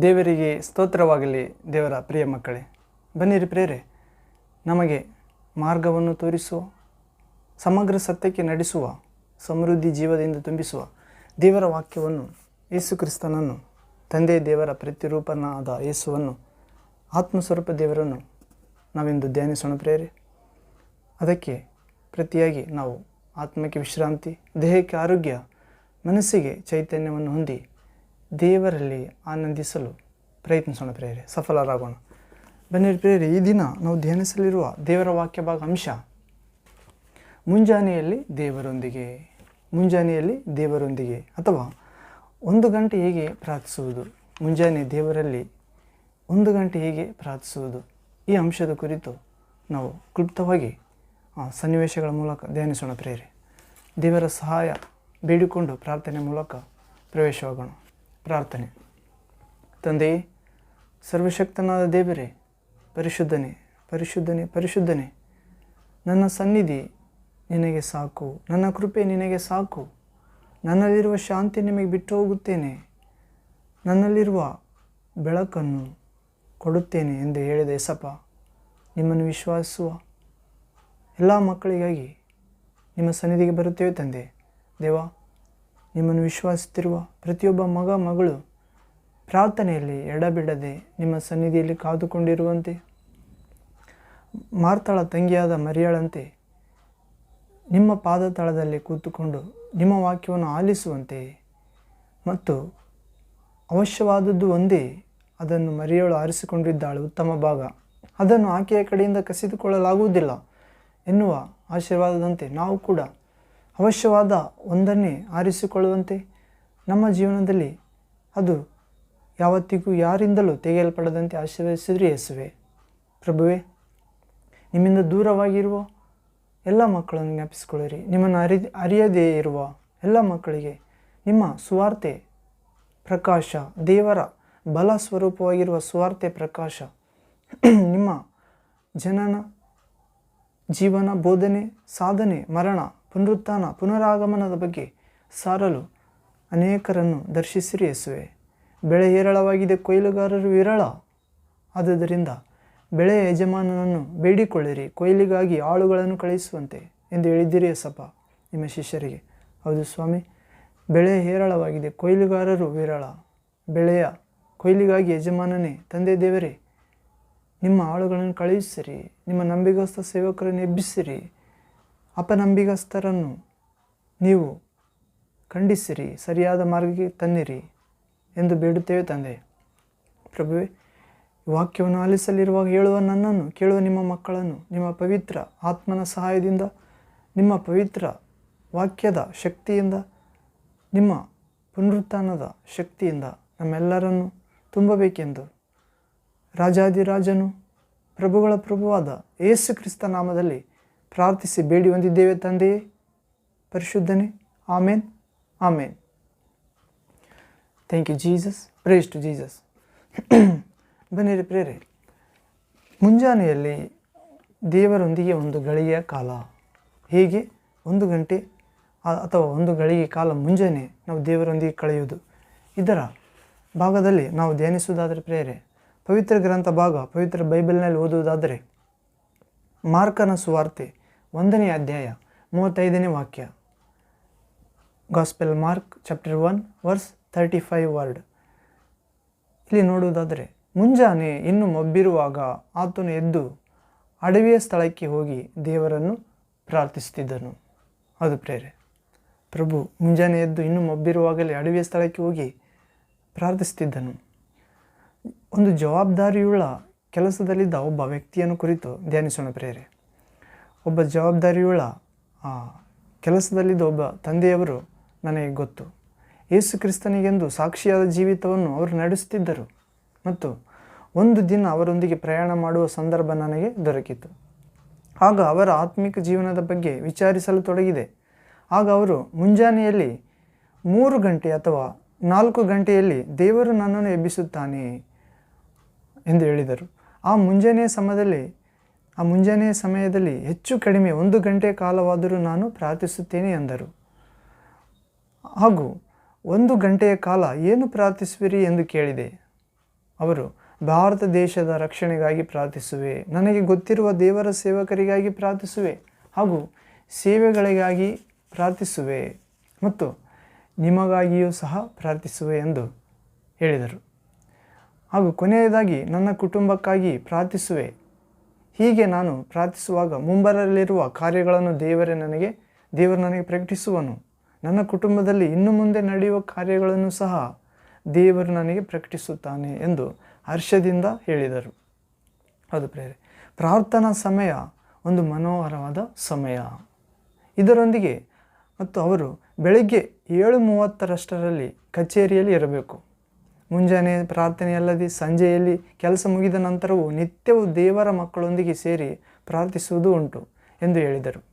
ದೇವರಿಗೆ ಸ್ತೋತ್ರವಾಗಲಿ ದೇವರ ಪ್ರಿಯ ಮಕ್ಕಳೇ. ಬನ್ನಿರಿ ಪ್ರೇರೆ ನಮಗೆ ಮಾರ್ಗವನ್ನು ತೋರಿಸುವ, ಸಮಗ್ರ ಸತ್ಯಕ್ಕೆ ನಡೆಸುವ, ಸಮೃದ್ಧಿ ಜೀವದಿಂದ ತುಂಬಿಸುವ ದೇವರ ವಾಕ್ಯವನ್ನು ಯೇಸು ಕ್ರಿಸ್ತನನ್ನು ತಂದೆ ದೇವರ ಪ್ರತಿರೂಪನಾದ ಯೇಸುವನ್ನು, ಆತ್ಮಸ್ವರೂಪ ದೇವರನ್ನು ನಾವಿಂದು ಧ್ಯಾನಿಸೋಣ ಪ್ರೇರೆ ಅದಕ್ಕೆ ಪ್ರತಿಯಾಗಿ ನಾವು ಆತ್ಮಕ್ಕೆ ವಿಶ್ರಾಂತಿ, ದೇಹಕ್ಕೆ ಆರೋಗ್ಯ, ಮನಸ್ಸಿಗೆ ಚೈತನ್ಯವನ್ನು ಹೊಂದಿ ದೇವರಲ್ಲಿ ಆನಂದಿಸಲು ಪ್ರಯತ್ನಿಸೋಣ ಪ್ರೇರೆ ಸಫಲರಾಗೋಣ. ಬನ್ನಿರಿ ಪ್ರೇರೆ ಈ ದಿನ ನಾವು ಧ್ಯಾನಿಸಲಿರುವ ದೇವರ ವಾಕ್ಯ ಭಾಗ ಅಂಶ. ಮುಂಜಾನೆಯಲ್ಲಿ ದೇವರೊಂದಿಗೆ ಮುಂಜಾನೆಯಲ್ಲಿ ದೇವರೊಂದಿಗೆ ಅಥವಾ ಒಂದು ಗಂಟೆ ಹೇಗೆ ಪ್ರಾರ್ಥಿಸುವುದು. ಮುಂಜಾನೆ ದೇವರಲ್ಲಿ ಒಂದು ಗಂಟೆ ಹೇಗೆ ಪ್ರಾರ್ಥಿಸುವುದು. ಈ ಅಂಶದ ಕುರಿತು ನಾವು ಕ್ಲುಪ್ತವಾಗಿ ಸನ್ನಿವೇಶಗಳ ಮೂಲಕ ಧ್ಯಾನಿಸೋಣ ಪ್ರೇರೆ ದೇವರ ಸಹಾಯ ಬೇಡಿಕೊಂಡು ಪ್ರಾರ್ಥನೆ ಮೂಲಕ ಪ್ರವೇಶವಾಗೋಣ. ಪ್ರಾರ್ಥನೆ. ತಂದೆಯೇ ಸರ್ವಶಕ್ತನಾದ ದೇವರೇ, ಪರಿಶುದ್ಧನೇ ಪರಿಶುದ್ಧನೇ ಪರಿಶುದ್ಧನೇ, ನನ್ನ ಸನ್ನಿಧಿ ನಿನಗೆ ಸಾಕು, ನನ್ನ ಕೃಪೆ ನಿನಗೆ ಸಾಕು. ನನ್ನಲ್ಲಿರುವ ಶಾಂತಿ ನಿಮಗೆ ಬಿಟ್ಟು ಹೋಗುತ್ತೇನೆ. ನನ್ನಲ್ಲಿರುವ ಬೆಳಕನ್ನು ಕೊಡುತ್ತೇನೆ ಎಂದು ಹೇಳಿದ ಎಸಪ್ಪ ನಿಮ್ಮನ್ನು ವಿಶ್ವಾಸಿಸುವ ಎಲ್ಲ ಮಕ್ಕಳಿಗಾಗಿ ನಿಮ್ಮ ಸನ್ನಿಧಿಗೆ ಬರುತ್ತೇವೆ ತಂದೆ. ದೇವ ನಿಮ್ಮನ್ನು ವಿಶ್ವಾಸಿಸುತ್ತಿರುವ ಪ್ರತಿಯೊಬ್ಬ ಮಗ, ಮಗಳು ಪ್ರಾರ್ಥನೆಯಲ್ಲಿ ಎಡಬಿಡದೆ ನಿಮ್ಮ ಸನ್ನಿಧಿಯಲ್ಲಿ ಕಾದುಕೊಂಡಿರುವಂತೆ. ಮಾರ್ತಾಳ ತಂಗಿಯಾದ ಮರಿಯಾಳಂತೆ ನಿಮ್ಮ ಪಾದ ತಳದಲ್ಲಿ ಕೂತುಕೊಂಡು ನಿಮ್ಮ ವಾಕ್ಯವನ್ನು ಆಲಿಸುವಂತೆ ಮತ್ತು ಅವಶ್ಯವಾದದ್ದು ಒಂದೇ, ಅದನ್ನು ಮರಿಯಳು ಆರಿಸಿಕೊಂಡಿದ್ದಾಳೆ ಉತ್ತಮ ಭಾಗ. ಅದನ್ನು ಆಕೆಯ ಕಡೆಯಿಂದ ಕಸಿದುಕೊಳ್ಳಲಾಗುವುದಿಲ್ಲ ಎನ್ನುವ ಆಶೀರ್ವಾದದಂತೆ ನಾವು ಕೂಡ ಅವಶ್ಯವಾದ ಒಂದನ್ನೇ ಆರಿಸಿಕೊಳ್ಳುವಂತೆ ನಮ್ಮ ಜೀವನದಲ್ಲಿ ಅದು ಯಾವತ್ತಿಗೂ ಯಾರಿಂದಲೂ ತೆಗೆಯಲ್ಪಡದಂತೆ ಆಶೀರ್ವದಿಸಿದ್ರಿ ಯೇಸುವೆ. ಪ್ರಭುವೆ, ನಿಮ್ಮಿಂದ ದೂರವಾಗಿರುವ ಎಲ್ಲ ಮಕ್ಕಳನ್ನು ಜ್ಞಾಪಿಸಿಕೊಳ್ಳಿರಿ. ನಿಮ್ಮನ್ನು ಅರಿ, ಅರಿಯದೇ ಇರುವ ಎಲ್ಲ ಮಕ್ಕಳಿಗೆ ನಿಮ್ಮ ಸುವಾರ್ತೆ ಪ್ರಕಾಶ, ದೇವರ ಬಲ ಸ್ವರೂಪವಾಗಿರುವ ಸುವಾರ್ತೆ ಪ್ರಕಾಶ, ನಿಮ್ಮ ಜನನ, ಜೀವನ ಬೋಧನೆ, ಸಾಧನೆ, ಮರಣ ಪುನರುತ್ಥಾನ, ಪುನರಾಗಮನದ ಬಗ್ಗೆ ಸಾರಲು ಅನೇಕರನ್ನು ದರ್ಶಿಸಿರಿ ಯೇಸುವೆ. ಬೆಳೆ ಹೇರಳವಾಗಿದೆ, ಕೊಯ್ಲುಗಾರರು ವಿರಳ. ಆದುದರಿಂದ ಬೆಳೆಯ ಯಜಮಾನನನ್ನು ಬೇಡಿಕೊಳ್ಳಿರಿ, ಕೊಯ್ಲಿಗಾಗಿ ಆಳುಗಳನ್ನು ಕಳುಹಿಸುವಂತೆ ಎಂದು ಹೇಳಿದ್ದೀರಿ ಯಸಪ್ಪ ನಿಮ್ಮ ಶಿಷ್ಯರಿಗೆ, ಹೌದು ಸ್ವಾಮಿ, ಬೆಳೆ ಹೇರಳವಾಗಿದೆ, ಕೊಯ್ಲುಗಾರರು ವಿರಳ. ಬೆಳೆಯ ಕೊಯ್ಲಿಗಾಗಿ ಯಜಮಾನನೇ, ತಂದೆ ದೇವರೇ, ನಿಮ್ಮ ಆಳುಗಳನ್ನು ಕಳುಹಿಸಿರಿ, ನಿಮ್ಮ ನಂಬಿಗಸ್ತ ಸೇವಕರನ್ನು ಎಬ್ಬಿಸಿರಿ. ಅಪನಂಬಿಗಸ್ತರನ್ನು ನೀವು ಖಂಡಿಸಿರಿ, ಸರಿಯಾದ ಮಾರ್ಗಕ್ಕೆ ತನ್ನಿರಿ ಎಂದು ಬೇಡುತ್ತೇವೆ ತಂದೆ. ಪ್ರಭುವೆ ವಾಕ್ಯವನ್ನು ಆಲಿಸಲಿರುವಾಗ ಹೇಳುವ ನನ್ನನ್ನು, ಕೇಳುವ ನಿಮ್ಮ ಮಕ್ಕಳನ್ನು, ನಿಮ್ಮ ಪವಿತ್ರ ಆತ್ಮನ ಸಹಾಯದಿಂದ, ನಿಮ್ಮ ಪವಿತ್ರ ವಾಕ್ಯದ ಶಕ್ತಿಯಿಂದ, ನಿಮ್ಮ ಪುನರುತ್ಥಾನದ ಶಕ್ತಿಯಿಂದ ನಮ್ಮೆಲ್ಲರನ್ನು ತುಂಬಬೇಕೆಂದು ರಾಜಾದಿರಾಜನು ಪ್ರಭುಗಳ ಪ್ರಭುವಾದ ಯೇಸು ಕ್ರಿಸ್ತ ನಾಮದಲ್ಲಿ ಪ್ರಾರ್ಥಿಸಿ ಬೇಡಿ ಹೊಂದಿದ್ದೇವೆ ತಂದೆಯೇ. ಪರಿಶುದ್ಧನೇ. ಆಮೇನ್. ಆಮೇನ್. Thank you Jesus praise to Jesus ಬನ್ನಿರಿ ಪ್ರೇರೆ. ಮುಂಜಾನೆಯಲ್ಲಿ ದೇವರೊಂದಿಗೆ ಒಂದು ಗಳಿಗೆಯ ಕಾಲ. ಹೇಗೆ? ಒಂದು ಗಂಟೆ ಅಥವಾ ಒಂದು ಗಳಿಗೆ ಕಾಲ ಮುಂಜಾನೆ ನಾವು ದೇವರೊಂದಿಗೆ ಕಳೆಯುವುದು. ಇದರ ಭಾಗದಲ್ಲಿ ನಾವು ಧ್ಯಾನಿಸುವುದಾದರೆ ಪ್ರೇರೆ, ಪವಿತ್ರ ಗ್ರಂಥ ಭಾಗ, ಪವಿತ್ರ ಬೈಬಲ್ನಲ್ಲಿ ಓದುವುದಾದರೆ ಮಾರ್ಕನ ಸುವಾರ್ತೆ ಒಂದನೇ ಅಧ್ಯಾಯ, ಮೂವತ್ತೈದನೇ ವಾಕ್ಯ. Gospel Mark chapter one verse thirty five word ಇಲ್ಲಿ ನೋಡುವುದಾದರೆ, ಮುಂಜಾನೆ ಇನ್ನು ಮಬ್ಬಿರುವಾಗ ಆತನು ಎದ್ದು ಅಡವಿಯ ಸ್ಥಳಕ್ಕೆ ಹೋಗಿ ದೇವರನ್ನು ಪ್ರಾರ್ಥಿಸುತ್ತಿದ್ದನು. ಅದು ಪ್ರೇರೆ ಪ್ರಭು ಮುಂಜಾನೆ ಎದ್ದು ಇನ್ನು ಮಬ್ಬಿರುವಾಗಲೇ ಅಡವಿಯ ಸ್ಥಳಕ್ಕೆ ಹೋಗಿ ಪ್ರಾರ್ಥಿಸುತ್ತಿದ್ದನು. ಒಂದು ಜವಾಬ್ದಾರಿಯುಳ್ಳ ಕೆಲಸದಲ್ಲಿದ್ದ ಒಬ್ಬ ವ್ಯಕ್ತಿಯನ್ನು ಕುರಿತು ಧ್ಯಾನಿಸೋಣ ಪ್ರೇರೆ ಒಬ್ಬ ಜವಾಬ್ದಾರಿಯುಳ್ಳ ಕೆಲಸದಲ್ಲಿದ್ದ ಒಬ್ಬ ತಂದೆಯವರು ನನಗೆ ಗೊತ್ತು. ಯೇಸು ಕ್ರಿಸ್ತನಿಗೆಂದು ಸಾಕ್ಷಿಯಾದ ಜೀವಿತವನ್ನು ಅವರು ನಡೆಸುತ್ತಿದ್ದರು ಮತ್ತು ಒಂದು ದಿನ ಅವರೊಂದಿಗೆ ಪ್ರಯಾಣ ಮಾಡುವ ಸಂದರ್ಭ ನನಗೆ ದೊರಕಿತು. ಆಗ ಅವರ ಆತ್ಮಿಕ ಜೀವನದ ಬಗ್ಗೆ ವಿಚಾರಿಸಲು ತೊಡಗಿದೆ. ಆಗ ಅವರು ಮುಂಜಾನೆಯಲ್ಲಿ ಮೂರು ಗಂಟೆ ಅಥವಾ ನಾಲ್ಕು ಗಂಟೆಯಲ್ಲಿ ದೇವರು ನನ್ನನ್ನು ಎಬ್ಬಿಸುತ್ತಾನೆ ಎಂದು ಹೇಳಿದರು. ಆ ಮುಂಜಾನೆಯ ಸಮಯದಲ್ಲಿ ಆ ಮುಂಜಾನೆಯ ಸಮಯದಲ್ಲಿ ಹೆಚ್ಚು ಕಡಿಮೆ ಒಂದು ಗಂಟೆ ಕಾಲವಾದರೂ ನಾನು ಪ್ರಾರ್ಥಿಸುತ್ತೇನೆ ಎಂದರು. ಹಾಗೂ ಒಂದು ಗಂಟೆಯ ಕಾಲ ಏನು ಪ್ರಾರ್ಥಿಸುವಿರಿ ಎಂದು ಕೇಳಿದೆ. ಅವರು, ಭಾರತ ದೇಶದ ರಕ್ಷಣೆಗಾಗಿ ಪ್ರಾರ್ಥಿಸುವೆ. ನನಗೆ ಗೊತ್ತಿರುವ ದೇವರ ಸೇವಕರಿಗಾಗಿ ಪ್ರಾರ್ಥಿಸುವೆ ಹಾಗೂ ಸೇವೆಗಳಿಗಾಗಿ ಪ್ರಾರ್ಥಿಸುವೆ ಮತ್ತು ನಿಮಗಾಗಿಯೂ ಸಹ ಪ್ರಾರ್ಥಿಸುವೆ ಎಂದು ಹೇಳಿದರು. ಹಾಗೂ ಕೊನೆಯದಾಗಿ, ನನ್ನ ಕುಟುಂಬಕ್ಕಾಗಿ ಪ್ರಾರ್ಥಿಸುವೆ. ಹೀಗೆ ನಾನು ಪ್ರಾರ್ಥಿಸುವಾಗ ಮುಂಬರಲಿರುವ ಕಾರ್ಯಗಳನ್ನು ದೇವರೇ ನನಗೆ, ದೇವರು ನನಗೆ ಪ್ರಕಟಿಸುವನು. ನನ್ನ ಕುಟುಂಬದಲ್ಲಿ ಇನ್ನು ಮುಂದೆ ನಡೆಯುವ ಕಾರ್ಯಗಳನ್ನು ಸಹ ದೇವರು ನನಗೆ ಪ್ರಕಟಿಸುತ್ತಾನೆ ಎಂದು ಹರ್ಷದಿಂದ ಹೇಳಿದರು. ಹೌದು ಪ್ರೇರೆ ಪ್ರಾರ್ಥನಾ ಸಮಯ ಒಂದು ಮನೋಹರವಾದ ಸಮಯ. ಇದರೊಂದಿಗೆ ಮತ್ತು ಅವರು ಬೆಳಗ್ಗೆ ಏಳು ಮೂವತ್ತರಷ್ಟರಲ್ಲಿ ಕಚೇರಿಯಲ್ಲಿ ಇರಬೇಕು. ಮುಂಜಾನೆ ಪ್ರಾರ್ಥನೆಯಲ್ಲದೆ ಸಂಜೆಯಲ್ಲಿ ಕೆಲಸ ಮುಗಿದ ನಂತರವೂ ನಿತ್ಯವೂ ದೇವರ ಮಕ್ಕಳೊಂದಿಗೆ ಸೇರಿ ಪ್ರಾರ್ಥಿಸುವುದು ಉಂಟು ಎಂದು ಹೇಳಿದರು.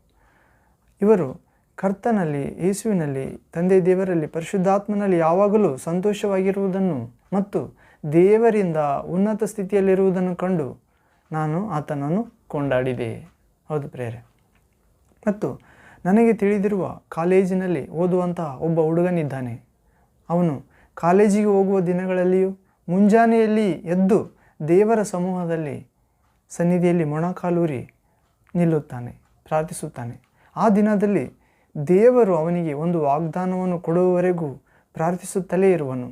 ಇವರು ಕರ್ತನಲ್ಲಿ, ಯೇಸುವಿನಲ್ಲಿ, ತಂದೆ ದೇವರಲ್ಲಿ, ಪರಿಶುದ್ಧಾತ್ಮನಲ್ಲಿ ಯಾವಾಗಲೂ ಸಂತೋಷವಾಗಿರುವುದನ್ನು ಮತ್ತು ದೇವರಿಂದ ಉನ್ನತ ಸ್ಥಿತಿಯಲ್ಲಿರುವುದನ್ನು ಕಂಡು ನಾನು ಆತನನ್ನು ಕೊಂಡಾಡಿದೆ. ಹೌದು ಪ್ರೇರೆ ಮತ್ತು ನನಗೆ ತಿಳಿದಿರುವ ಕಾಲೇಜಿನಲ್ಲಿ ಓದುವಂತಹ ಒಬ್ಬ ಹುಡುಗನಿದ್ದಾನೆ. ಅವನು ಕಾಲೇಜಿಗೆ ಹೋಗುವ ದಿನಗಳಲ್ಲಿಯೂ ಮುಂಜಾನೆಯಲ್ಲಿ ಎದ್ದು ದೇವರ ಸಮೂಹದಲ್ಲಿ ಸನ್ನಿಧಿಯಲ್ಲಿ ಮೊಣಕಾಲೂರಿ ನಿಲ್ಲುತ್ತಾನೆ, ಪ್ರಾರ್ಥಿಸುತ್ತಾನೆ. ಆ ದಿನದಲ್ಲಿ ದೇವರು ಅವನಿಗೆ ಒಂದು ವಾಗ್ದಾನವನ್ನು ಕೊಡುವವರೆಗೂ ಪ್ರಾರ್ಥಿಸುತ್ತಲೇ ಇರುವನು.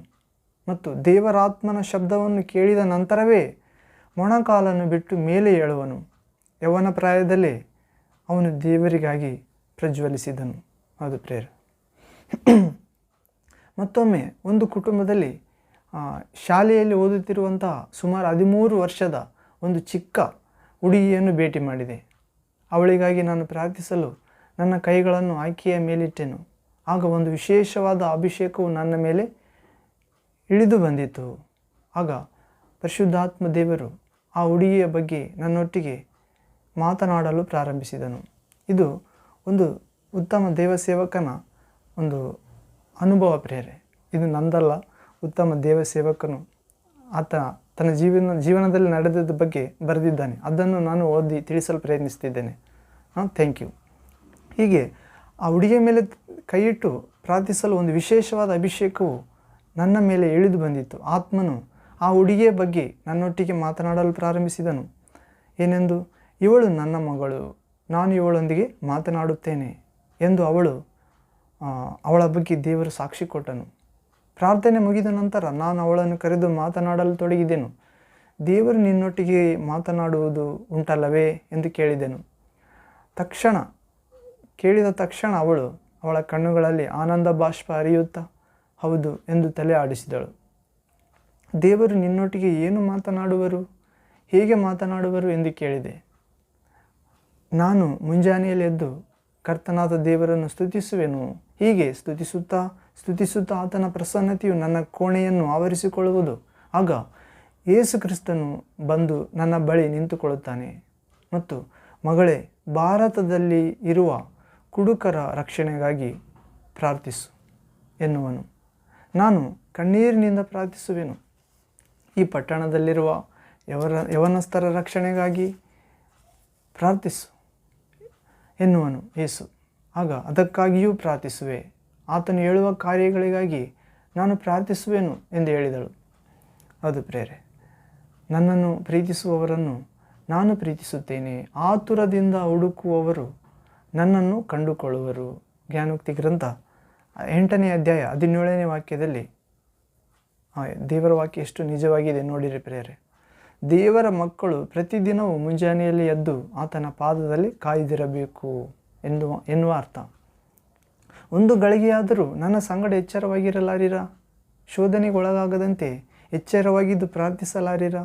ಮತ್ತು ದೇವರಾತ್ಮನ ಶಬ್ದವನ್ನು ಕೇಳಿದ ನಂತರವೇ ಮೊಣಕಾಲನ್ನು ಬಿಟ್ಟು ಮೇಲೆ ಏಳುವನು. ಯವನ ಪ್ರಾಯದಲ್ಲೇ ಅವನು ದೇವರಿಗಾಗಿ ಪ್ರಜ್ವಲಿಸಿದನು. ಅದು ಪ್ರೇರ ಮತ್ತೊಮ್ಮೆ ಒಂದು ಕುಟುಂಬದಲ್ಲಿ ಶಾಲೆಯಲ್ಲಿ ಓದುತ್ತಿರುವಂತಹ ಸುಮಾರು ಹದಿಮೂರು ವರ್ಷದ ಒಂದು ಚಿಕ್ಕ ಹುಡುಗಿಯನ್ನು ಭೇಟಿ ಮಾಡಿದೆ. ಅವಳಿಗಾಗಿ ನಾನು ಪ್ರಾರ್ಥಿಸಲು ನನ್ನ ಕೈಗಳನ್ನು ಆಕೆಯ ಮೇಲಿಟ್ಟೆನು. ಆಗ ಒಂದು ವಿಶೇಷವಾದ ಅಭಿಷೇಕವು ನನ್ನ ಮೇಲೆ ಇಳಿದು ಬಂದಿತು ಆಗ ಪರಿಶುದ್ಧಾತ್ಮ ದೇವರು ಆ ಹುಡುಗಿಯ ಬಗ್ಗೆ ನನ್ನೊಟ್ಟಿಗೆ ಮಾತನಾಡಲು ಪ್ರಾರಂಭಿಸಿದನು. ಇದು ಒಂದು ಉತ್ತಮ ದೇವಸೇವಕನ ಒಂದು ಅನುಭವ ಪ್ರೇರೆ ಇದು ನಂದಲ್ಲ, ಉತ್ತಮ ದೇವಸೇವಕನು. ಆತ ತನ್ನ ಜೀವನ, ಜೀವನದಲ್ಲಿ ನಡೆದದ ಬಗ್ಗೆ ಬರೆದಿದ್ದಾನೆ. ಅದನ್ನು ನಾನು ಓದಿ ತಿಳಿಸಲು ಪ್ರಯತ್ನಿಸ್ತಿದ್ದೇನೆ. ಹಾಂ ಥ್ಯಾಂಕ್ ಯು ಹೀಗೆ ಆ ಹುಡುಗಿಯ ಮೇಲೆ ಕೈಯಿಟ್ಟು ಪ್ರಾರ್ಥಿಸಲು ಒಂದು ವಿಶೇಷವಾದ ಅಭಿಷೇಕವು ನನ್ನ ಮೇಲೆ ಇಳಿದು ಬಂದಿತ್ತು. ಆತ್ಮನು ಆ ಹುಡುಗಿಯ ಬಗ್ಗೆ ನನ್ನೊಟ್ಟಿಗೆ ಮಾತನಾಡಲು ಪ್ರಾರಂಭಿಸಿದನು. ಏನೆಂದು? ಇವಳು ನನ್ನ ಮಗಳು. ನಾನು ಇವಳೊಂದಿಗೆ ಮಾತನಾಡುತ್ತೇನೆ ಎಂದು ಅವಳು ಅವಳ ಬಗ್ಗೆ ದೇವರು ಸಾಕ್ಷಿ ಕೊಟ್ಟನು. ಪ್ರಾರ್ಥನೆ ಮುಗಿದ ನಂತರ ನಾನು ಅವಳನ್ನು ಕರೆದು ಮಾತನಾಡಲು ತೊಡಗಿದೆನು. ದೇವರು ನಿನ್ನೊಟ್ಟಿಗೆ ಮಾತನಾಡುವುದು ಉಂಟಲ್ಲವೇ ಎಂದು ಕೇಳಿದೆನು. ತಕ್ಷಣ, ಕೇಳಿದ ತಕ್ಷಣ ಅವಳು ಅವಳ ಕಣ್ಣುಗಳಲ್ಲಿ ಆನಂದ ಬಾಷ್ಪ ಅರಿಯುತ್ತಾ ಹೌದು ಎಂದು ತಲೆ ಆಡಿಸಿದಳು. ದೇವರು ನಿನ್ನೊಟ್ಟಿಗೆ ಏನು ಮಾತನಾಡುವರು, ಹೇಗೆ ಮಾತನಾಡುವರು ಎಂದು ಕೇಳಿದೆ. ನಾನು ಮುಂಜಾನೆಯಲ್ಲಿ ಎದ್ದು ಕರ್ತನಾದ ದೇವರನ್ನು ಸ್ತುತಿಸುವೆನು. ಹೀಗೆ ಸ್ತುತಿಸುತ್ತಾ ಸ್ತುತಿಸುತ್ತಾ ಆತನ ಪ್ರಸನ್ನತೆಯು ನನ್ನ ಕೋಣೆಯನ್ನು ಆವರಿಸಿಕೊಳ್ಳುವುದು. ಆಗ ಯೇಸು ಕ್ರಿಸ್ತನು ಬಂದು ನನ್ನ ಬಳಿ ನಿಂತುಕೊಳ್ಳುತ್ತಾನೆ. ಮತ್ತು ಮಗಳೇ, ಭಾರತದಲ್ಲಿ ಇರುವ ಕುಡುಕರ ರಕ್ಷಣೆಗಾಗಿ ಪ್ರಾರ್ಥಿಸು ಎನ್ನುವನು. ನಾನು ಕಣ್ಣೀರಿನಿಂದ ಪ್ರಾರ್ಥಿಸುವೆನು. ಈ ಪಟ್ಟಣದಲ್ಲಿರುವ ಯವರ ಯವನಸ್ಥರ ರಕ್ಷಣೆಗಾಗಿ ಪ್ರಾರ್ಥಿಸು ಎನ್ನುವನು ಯೇಸು. ಆಗ ಅದಕ್ಕಾಗಿಯೂ ಪ್ರಾರ್ಥಿಸುವೆ. ಆತನು ಹೇಳುವ ಕಾರ್ಯಗಳಿಗಾಗಿ ನಾನು ಪ್ರಾರ್ಥಿಸುವೆನು ಎಂದು ಹೇಳಿದಳು. ಅದು ಪ್ರೇರೆ ನನ್ನನ್ನು ಪ್ರೀತಿಸುವವರನ್ನು ನಾನು ಪ್ರೀತಿಸುತ್ತೇನೆ. ಆತುರದಿಂದ ಹುಡುಕುವವರು ನನ್ನನ್ನು ಕಂಡುಕೊಳ್ಳುವರು. ಜ್ಞಾನೋಕ್ತಿ ಗ್ರಂಥ ಎಂಟನೇ ಅಧ್ಯಾಯ ಹದಿನೇಳನೇ ವಾಕ್ಯದಲ್ಲಿ ದೇವರ ವಾಕ್ಯ ಎಷ್ಟು ನಿಜವಾಗಿದೆ ನೋಡಿರಿ ಪ್ರೇರೆ ದೇವರ ಮಕ್ಕಳು ಪ್ರತಿದಿನವೂ ಮುಂಜಾನೆಯಲ್ಲಿ ಎದ್ದು ಆತನ ಪಾದದಲ್ಲಿ ಕಾಯ್ದಿರಬೇಕು. ಎಂದು ಎನ್ನುವ ಅರ್ಥ. ಒಂದು ಗಳಿಗೆಯಾದರೂ ನನ್ನ ಸಂಗಡ ಎಚ್ಚರವಾಗಿರಲಾರಿರ? ಶೋಧನೆಗೊಳಗಾಗದಂತೆ ಎಚ್ಚರವಾಗಿದ್ದು ಪ್ರಾರ್ಥಿಸಲಾರಿರ?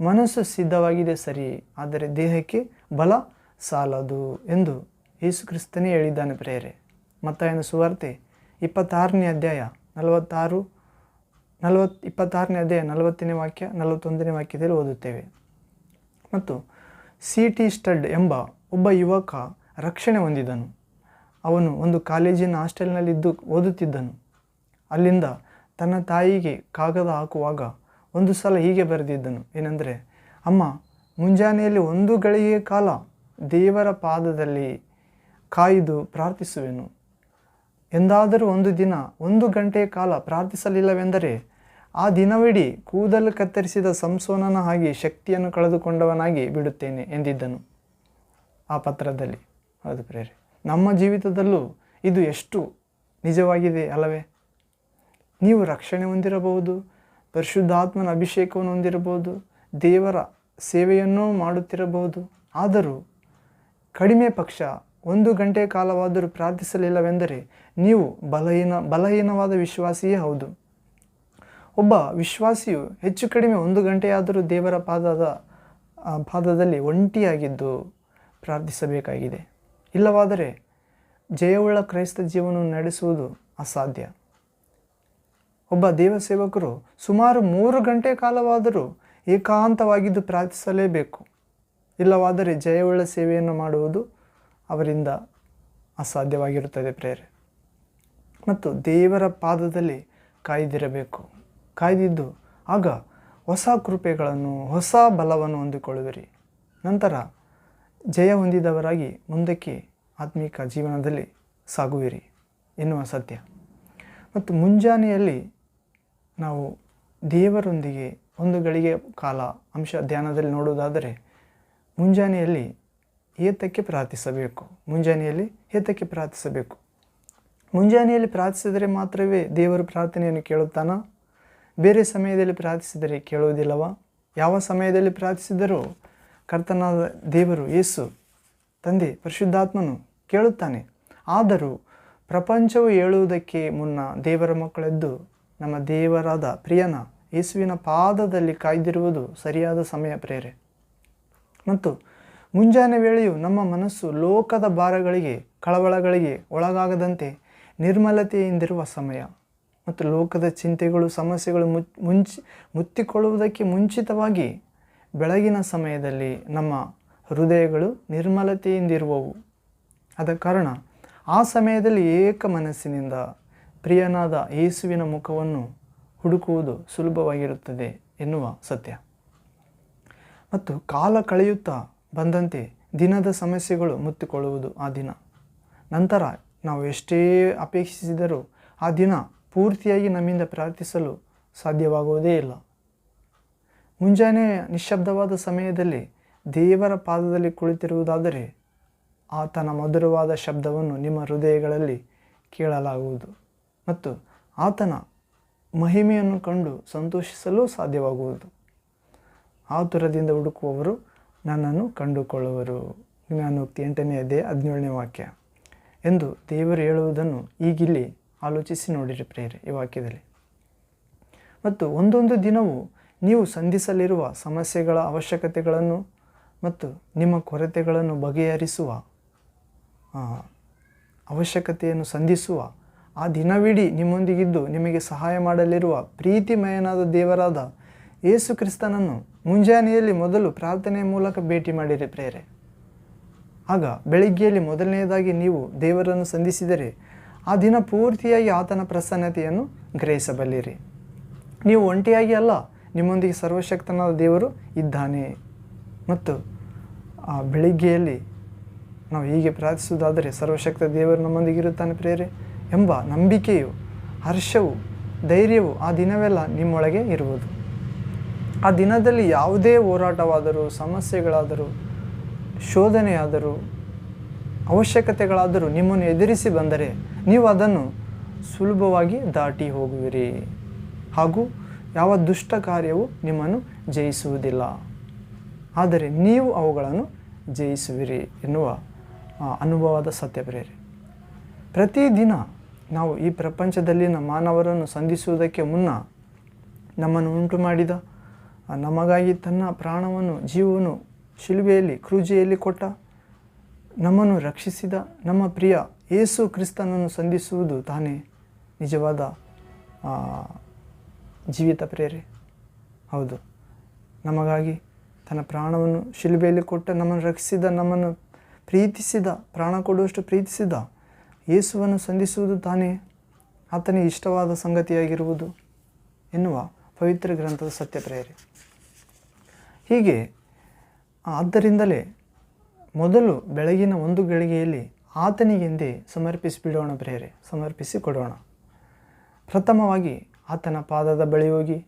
ಮನಸ್ಸು ಸಿದ್ಧವಾಗಿದೆ ಸರಿ, ಆದರೆ ದೇಹಕ್ಕೆ ಬಲ ಸಾಲದು ಎಂದು ಯೇಸು ಕ್ರಿಸ್ತನೇ ಹೇಳಿದ್ದಾನೆ ಪ್ರೇರೆ ಮತ್ತಾಯನ ಸುವಾರ್ತೆ ಇಪ್ಪತ್ತಾರನೇ ಅಧ್ಯಾಯ ನಲವತ್ತಾರು ನಲವತ್ತು ಇಪ್ಪತ್ತಾರನೇ ಅಧ್ಯಾಯ ನಲವತ್ತನೇ ವಾಕ್ಯ, ನಲವತ್ತೊಂದನೇ ವಾಕ್ಯದಲ್ಲಿ ಓದುತ್ತೇವೆ. ಮತ್ತು ಸಿ ಟಿ ಸ್ಟಡ್ ಎಂಬ ಒಬ್ಬ ಯುವಕ ರಕ್ಷಣೆ ಹೊಂದಿದನು. ಅವನು ಒಂದು ಕಾಲೇಜಿನ ಹಾಸ್ಟೆಲ್ನಲ್ಲಿದ್ದು ಓದುತ್ತಿದ್ದನು. ಅಲ್ಲಿಂದ ತನ್ನ ತಾಯಿಗೆ ಕಾಗದ ಹಾಕುವಾಗ ಒಂದು ಸಲ ಹೀಗೆ ಬರೆದಿದ್ದನು. ಏನೆಂದರೆ, ಅಮ್ಮ, ಮುಂಜಾನೆಯಲ್ಲಿ ಒಂದು ಗಳಿಗೆ ಕಾಲ ದೇವರ ಪಾದದಲ್ಲಿ ಕಾಯ್ದು ಪ್ರಾರ್ಥಿಸುವೆನು. ಎಂದಾದರೂ ಒಂದು ದಿನ ಒಂದು ಗಂಟೆಯ ಕಾಲ ಪ್ರಾರ್ಥಿಸಲಿಲ್ಲವೆಂದರೆ, ಆ ದಿನವಿಡೀ ಕೂದಲು ಕತ್ತರಿಸಿದ ಸಂಸೋನನ ಹಾಗೆ ಶಕ್ತಿಯನ್ನು ಕಳೆದುಕೊಂಡವನಾಗಿ ಬಿಡುತ್ತೇನೆ ಎಂದಿದ್ದನು. ಆ ಪತ್ರದಲ್ಲಿ ಹೌದು ಪ್ರೇರೆ ನಮ್ಮ ಜೀವಿತದಲ್ಲೂ ಇದು ಎಷ್ಟು ನಿಜವಾಗಿದೆ ಅಲ್ಲವೇ? ನೀವು ರಕ್ಷಣೆ ಹೊಂದಿರಬಹುದು, ಪರಿಶುದ್ಧಾತ್ಮನ ಅಭಿಷೇಕವನ್ನು ಹೊಂದಿರಬಹುದು, ದೇವರ ಸೇವೆಯನ್ನೂ ಮಾಡುತ್ತಿರಬಹುದು. ಆದರೂ ಕಡಿಮೆ ಪಕ್ಷ ಒಂದು ಗಂಟೆ ಕಾಲವಾದರೂ ಪ್ರಾರ್ಥಿಸಲಿಲ್ಲವೆಂದರೆ ನೀವು ಬಲಹೀನ, ಬಲಹೀನವಾದ ವಿಶ್ವಾಸಿಯೇ ಹೌದು. ಒಬ್ಬ ವಿಶ್ವಾಸಿಯು ಹೆಚ್ಚು ಕಡಿಮೆ ಒಂದು ಗಂಟೆಯಾದರೂ ದೇವರ ಪಾದದ ಪಾದದಲ್ಲಿ ಒಂಟಿಯಾಗಿದ್ದು ಪ್ರಾರ್ಥಿಸಬೇಕಾಗಿದೆ. ಇಲ್ಲವಾದರೆ ಜಯವುಳ್ಳ ಕ್ರೈಸ್ತ ಜೀವನವನ್ನು ನಡೆಸುವುದು ಅಸಾಧ್ಯ. ಒಬ್ಬ ದೇವಸೇವಕರು ಸುಮಾರು ಮೂರು ಗಂಟೆ ಕಾಲವಾದರೂ ಏಕಾಂತವಾಗಿದ್ದು ಪ್ರಾರ್ಥಿಸಲೇಬೇಕು. ಇಲ್ಲವಾದರೆ ಜಯವುಳ್ಳ ಸೇವೆಯನ್ನು ಮಾಡುವುದು ಅವರಿಂದ ಅಸಾಧ್ಯವಾಗಿರುತ್ತದೆ ಪ್ರೇರೆ. ಮತ್ತು ದೇವರ ಪಾದದಲ್ಲಿ ಕಾಯ್ದಿರಬೇಕು. ಕಾಯ್ದಿದ್ದು ಆಗ ಹೊಸ ಕೃಪೆಗಳನ್ನು, ಹೊಸ ಬಲವನ್ನು ಹೊಂದಿಕೊಳ್ಳುವಿರಿ. ನಂತರ ಜಯ ಹೊಂದಿದವರಾಗಿ ಮುಂದಕ್ಕೆ ಆತ್ಮಿಕ ಜೀವನದಲ್ಲಿ ಸಾಗುವಿರಿ ಎನ್ನುವ ಸತ್ಯ. ಮತ್ತು ಮುಂಜಾನೆಯಲ್ಲಿ ನಾವು ದೇವರೊಂದಿಗೆ ಒಂದು ಗಳಿಗೆ ಕಾಲ ಅಂಶ ಧ್ಯಾನದಲ್ಲಿ ನೋಡುವುದಾದರೆ ಮುಂಜಾನೆಯಲ್ಲಿ ಏತಕ್ಕೆ ಪ್ರಾರ್ಥಿಸಬೇಕು? ಮುಂಜಾನೆಯಲ್ಲಿ ಏತಕ್ಕೆ ಪ್ರಾರ್ಥಿಸಬೇಕು? ಮುಂಜಾನೆಯಲ್ಲಿ ಪ್ರಾರ್ಥಿಸಿದರೆ ಮಾತ್ರವೇ ದೇವರು ಪ್ರಾರ್ಥನೆಯನ್ನು ಕೇಳುತ್ತಾನ? ಬೇರೆ ಸಮಯದಲ್ಲಿ ಪ್ರಾರ್ಥಿಸಿದರೆ ಕೇಳುವುದಿಲ್ಲವಾ? ಯಾವ ಸಮಯದಲ್ಲಿ ಪ್ರಾರ್ಥಿಸಿದರೂ ಕರ್ತನಾದ ದೇವರು ಯೇಸು ತಂದೆ ಪರಿಶುದ್ಧಾತ್ಮನು ಕೇಳುತ್ತಾನೆ, ಆದರೂ ಪ್ರಪಂಚವು ಹೇಳುವುದಕ್ಕೆ ಮುನ್ನ ದೇವರ ಮಕ್ಕಳೆದ್ದು ನಮ್ಮ ದೇವರಾದ ಪ್ರಿಯನ ಯೇಸುವಿನ ಪಾದದಲ್ಲಿ ಕಾಯ್ದಿರುವುದು ಸರಿಯಾದ ಸಮಯ ಪ್ರೇರೆ ಮತ್ತು ಮುಂಜಾನೆ ವೇಳೆಯು ನಮ್ಮ ಮನಸ್ಸು ಲೋಕದ ಭಾರಗಳಿಗೆ, ಕಳವಳಗಳಿಗೆ ಒಳಗಾಗದಂತೆ ನಿರ್ಮಲತೆಯಿಂದಿರುವ ಸಮಯ. ಮತ್ತು ಲೋಕದ ಚಿಂತೆಗಳು, ಸಮಸ್ಯೆಗಳು ಮುಚ್ ಮುಂಚಿ ಮುತ್ತಿಕೊಳ್ಳುವುದಕ್ಕೆ ಮುಂಚಿತವಾಗಿ ಬೆಳಗಿನ ಸಮಯದಲ್ಲಿ ನಮ್ಮ ಹೃದಯಗಳು ನಿರ್ಮಲತೆಯಿಂದಿರುವವು. ಆದ ಕಾರಣ ಆ ಸಮಯದಲ್ಲಿ ಏಕ ಮನಸ್ಸಿನಿಂದ ಪ್ರಿಯನಾದ ಯೇಸುವಿನ ಮುಖವನ್ನು ಹುಡುಕುವುದು ಸುಲಭವಾಗಿರುತ್ತದೆ ಎನ್ನುವ ಸತ್ಯ. ಮತ್ತು ಕಾಲ ಕಳೆಯುತ್ತಾ ಬಂದಂತೆ ದಿನದ ಸಮಸ್ಯೆಗಳು ಮುತ್ತಿಕೊಳ್ಳುವುದು ಆ ದಿನ. ನಂತರ ನಾವು ಎಷ್ಟೇ ಅಪೇಕ್ಷಿಸಿದರೂ ಆ ದಿನ ಪೂರ್ತಿಯಾಗಿ ನಮ್ಮಿಂದ ಪ್ರಾರ್ಥಿಸಲು ಸಾಧ್ಯವಾಗುವುದೇ ಇಲ್ಲ. ಮುಂಜಾನೆ ನಿಶ್ಶಬ್ದವಾದ ಸಮಯದಲ್ಲಿ ದೇವರ ಪಾದದಲ್ಲಿ ಕುಳಿತಿರುವುದಾದರೆ ಆತನ ಮಧುರವಾದ ಶಬ್ದವನ್ನು ನಿಮ್ಮ ಹೃದಯಗಳಲ್ಲಿ ಕೇಳಲಾಗುವುದು ಮತ್ತು ಆತನ ಮಹಿಮೆಯನ್ನು ಕಂಡು ಸಂತೋಷಿಸಲು ಸಾಧ್ಯವಾಗುವುದು. ಆತುರದಿಂದ ಹುಡುಕುವವರು ನನ್ನನ್ನು ಕಂಡುಕೊಳ್ಳುವರು. ಜ್ಞಾನೋಕ್ತಿ ಎಂಟನೇ ಅದೇ ಹದಿನೇಳನೇ ವಾಕ್ಯ. ಎಂದು ದೇವರು ಹೇಳುವುದನ್ನು ಈಗಿಲ್ಲಿ ಆಲೋಚಿಸಿ ನೋಡಿರಿ ಪ್ರೇರೆ ಈ ವಾಕ್ಯದಲ್ಲಿ. ಮತ್ತು ಒಂದೊಂದು ದಿನವೂ ನೀವು ಸಂಧಿಸಲಿರುವ ಸಮಸ್ಯೆಗಳ ಅವಶ್ಯಕತೆಗಳನ್ನು ಮತ್ತು ನಿಮ್ಮ ಕೊರತೆಗಳನ್ನು ಬಗೆಹರಿಸುವ ಅವಶ್ಯಕತೆಯನ್ನು ಸಂಧಿಸುವ, ಆ ದಿನವಿಡೀ ನಿಮ್ಮೊಂದಿಗಿದ್ದು ನಿಮಗೆ ಸಹಾಯ ಮಾಡಲಿರುವ ಪ್ರೀತಿಮಯನಾದ ದೇವರಾದ ಯೇಸು ಕ್ರಿಸ್ತನನ್ನು ಮುಂಜಾನೆಯಲ್ಲಿ ಮೊದಲು ಪ್ರಾರ್ಥನೆಯ ಮೂಲಕ ಭೇಟಿ ಮಾಡಿರಿ ಪ್ರೇರೆ. ಆಗ ಬೆಳಿಗ್ಗೆಯಲ್ಲಿ ಮೊದಲನೆಯದಾಗಿ ನೀವು ದೇವರನ್ನು ಸಂಧಿಸಿದರೆ ಆ ದಿನ ಪೂರ್ತಿಯಾಗಿ ಆತನ ಪ್ರಸನ್ನತೆಯನ್ನು ಗ್ರಹಿಸಬಲ್ಲಿರಿ. ನೀವು ಒಂಟಿಯಾಗಿ ಅಲ್ಲ ನಿಮ್ಮೊಂದಿಗೆ ಸರ್ವಶಕ್ತನಾದ ದೇವರು ಇದ್ದಾನೆ. ಮತ್ತು ಆ ಬೆಳಿಗ್ಗೆಯಲ್ಲಿ ನಾವು ಹೀಗೆ ಪ್ರಾರ್ಥಿಸುವುದಾದರೆ ಸರ್ವಶಕ್ತ ದೇವರು ನಮ್ಮೊಂದಿಗೆ ಇರುತ್ತಾನೆ ಪ್ರೇರೆ ಎಂಬ ನಂಬಿಕೆಯು, ಹರ್ಷವು, ಧೈರ್ಯವು ಆ ದಿನವೆಲ್ಲ ನಿಮ್ಮೊಳಗೆ ಇರುವುದು. ಆ ದಿನದಲ್ಲಿ ಯಾವುದೇ ಹೋರಾಟವಾದರೂ, ಸಮಸ್ಯೆಗಳಾದರೂ, ಶೋಧನೆಯಾದರೂ, ಅವಶ್ಯಕತೆಗಳಾದರೂ ನಿಮ್ಮನ್ನು ಎದುರಿಸಿ ಬಂದರೆ ನೀವು ಅದನ್ನು ಸುಲಭವಾಗಿ ದಾಟಿ ಹೋಗುವಿರಿ. ಹಾಗೂ ಯಾವ ದುಷ್ಟ ಕಾರ್ಯವು ನಿಮ್ಮನ್ನು ಜಯಿಸುವುದಿಲ್ಲ. ಆದರೆ ನೀವು ಅವುಗಳನ್ನು ಜಯಿಸುವಿರಿ ಎನ್ನುವ ಅನುಭವದ ಸತ್ಯ ಪ್ರೇರೆ ಪ್ರತಿದಿನ ನಾವು ಈ ಪ್ರಪಂಚದಲ್ಲಿನ ಮಾನವರನ್ನು ಸಂಧಿಸುವುದಕ್ಕೆ ಮುನ್ನ ನಮ್ಮನ್ನು ಉಂಟು ಮಾಡಿದ ನಮಗಾಗಿ ತನ್ನ ಪ್ರಾಣವನ್ನು, ಜೀವವನ್ನು ಶಿಲುಬೆಯಲ್ಲಿ, ಕ್ರೂಜೆಯಲ್ಲಿ ಕೊಟ್ಟ, ನಮ್ಮನ್ನು ರಕ್ಷಿಸಿದ ನಮ್ಮ ಪ್ರಿಯ ಯೇಸು ಕ್ರಿಸ್ತನನ್ನು ಸಂಧಿಸುವುದು ತಾನೇ ನಿಜವಾದ ಜೀವಿತ ಪ್ರೇರೆ. ಹೌದು. ನಮಗಾಗಿ ತನ್ನ ಪ್ರಾಣವನ್ನು ಶಿಲುಬೆಯಲ್ಲಿ ಕೊಟ್ಟ ನಮ್ಮನ್ನು ರಕ್ಷಿಸಿದ, ನಮ್ಮನ್ನು ಪ್ರೀತಿಸಿದ, ಪ್ರಾಣ ಕೊಡುವಷ್ಟು ಪ್ರೀತಿಸಿದ ಯೇಸುವನ್ನು ಸಂಧಿಸುವುದು ತಾನೇ ಆತನಿಗೆ ಇಷ್ಟವಾದ ಸಂಗತಿಯಾಗಿರುವುದು ಎನ್ನುವ ಪವಿತ್ರ ಗ್ರಂಥದ ಸತ್ಯ ಪ್ರೇರೆ. ಹೀಗೆ ಆದ್ದರಿಂದಲೇ ಮೊದಲು ಬೆಳಗಿನ ಒಂದು ಗಳಿಗೆಯಲ್ಲಿ ಆತನಿಗೆಂದೇ ಸಮರ್ಪಿಸಿಬಿಡೋಣ ಪ್ರೇರೆ ಸಮರ್ಪಿಸಿ ಕೊಡೋಣ ಪ್ರಥಮವಾಗಿ ಆತನ ಪಾದದ ಬಳಿ ಹೋಗಿ,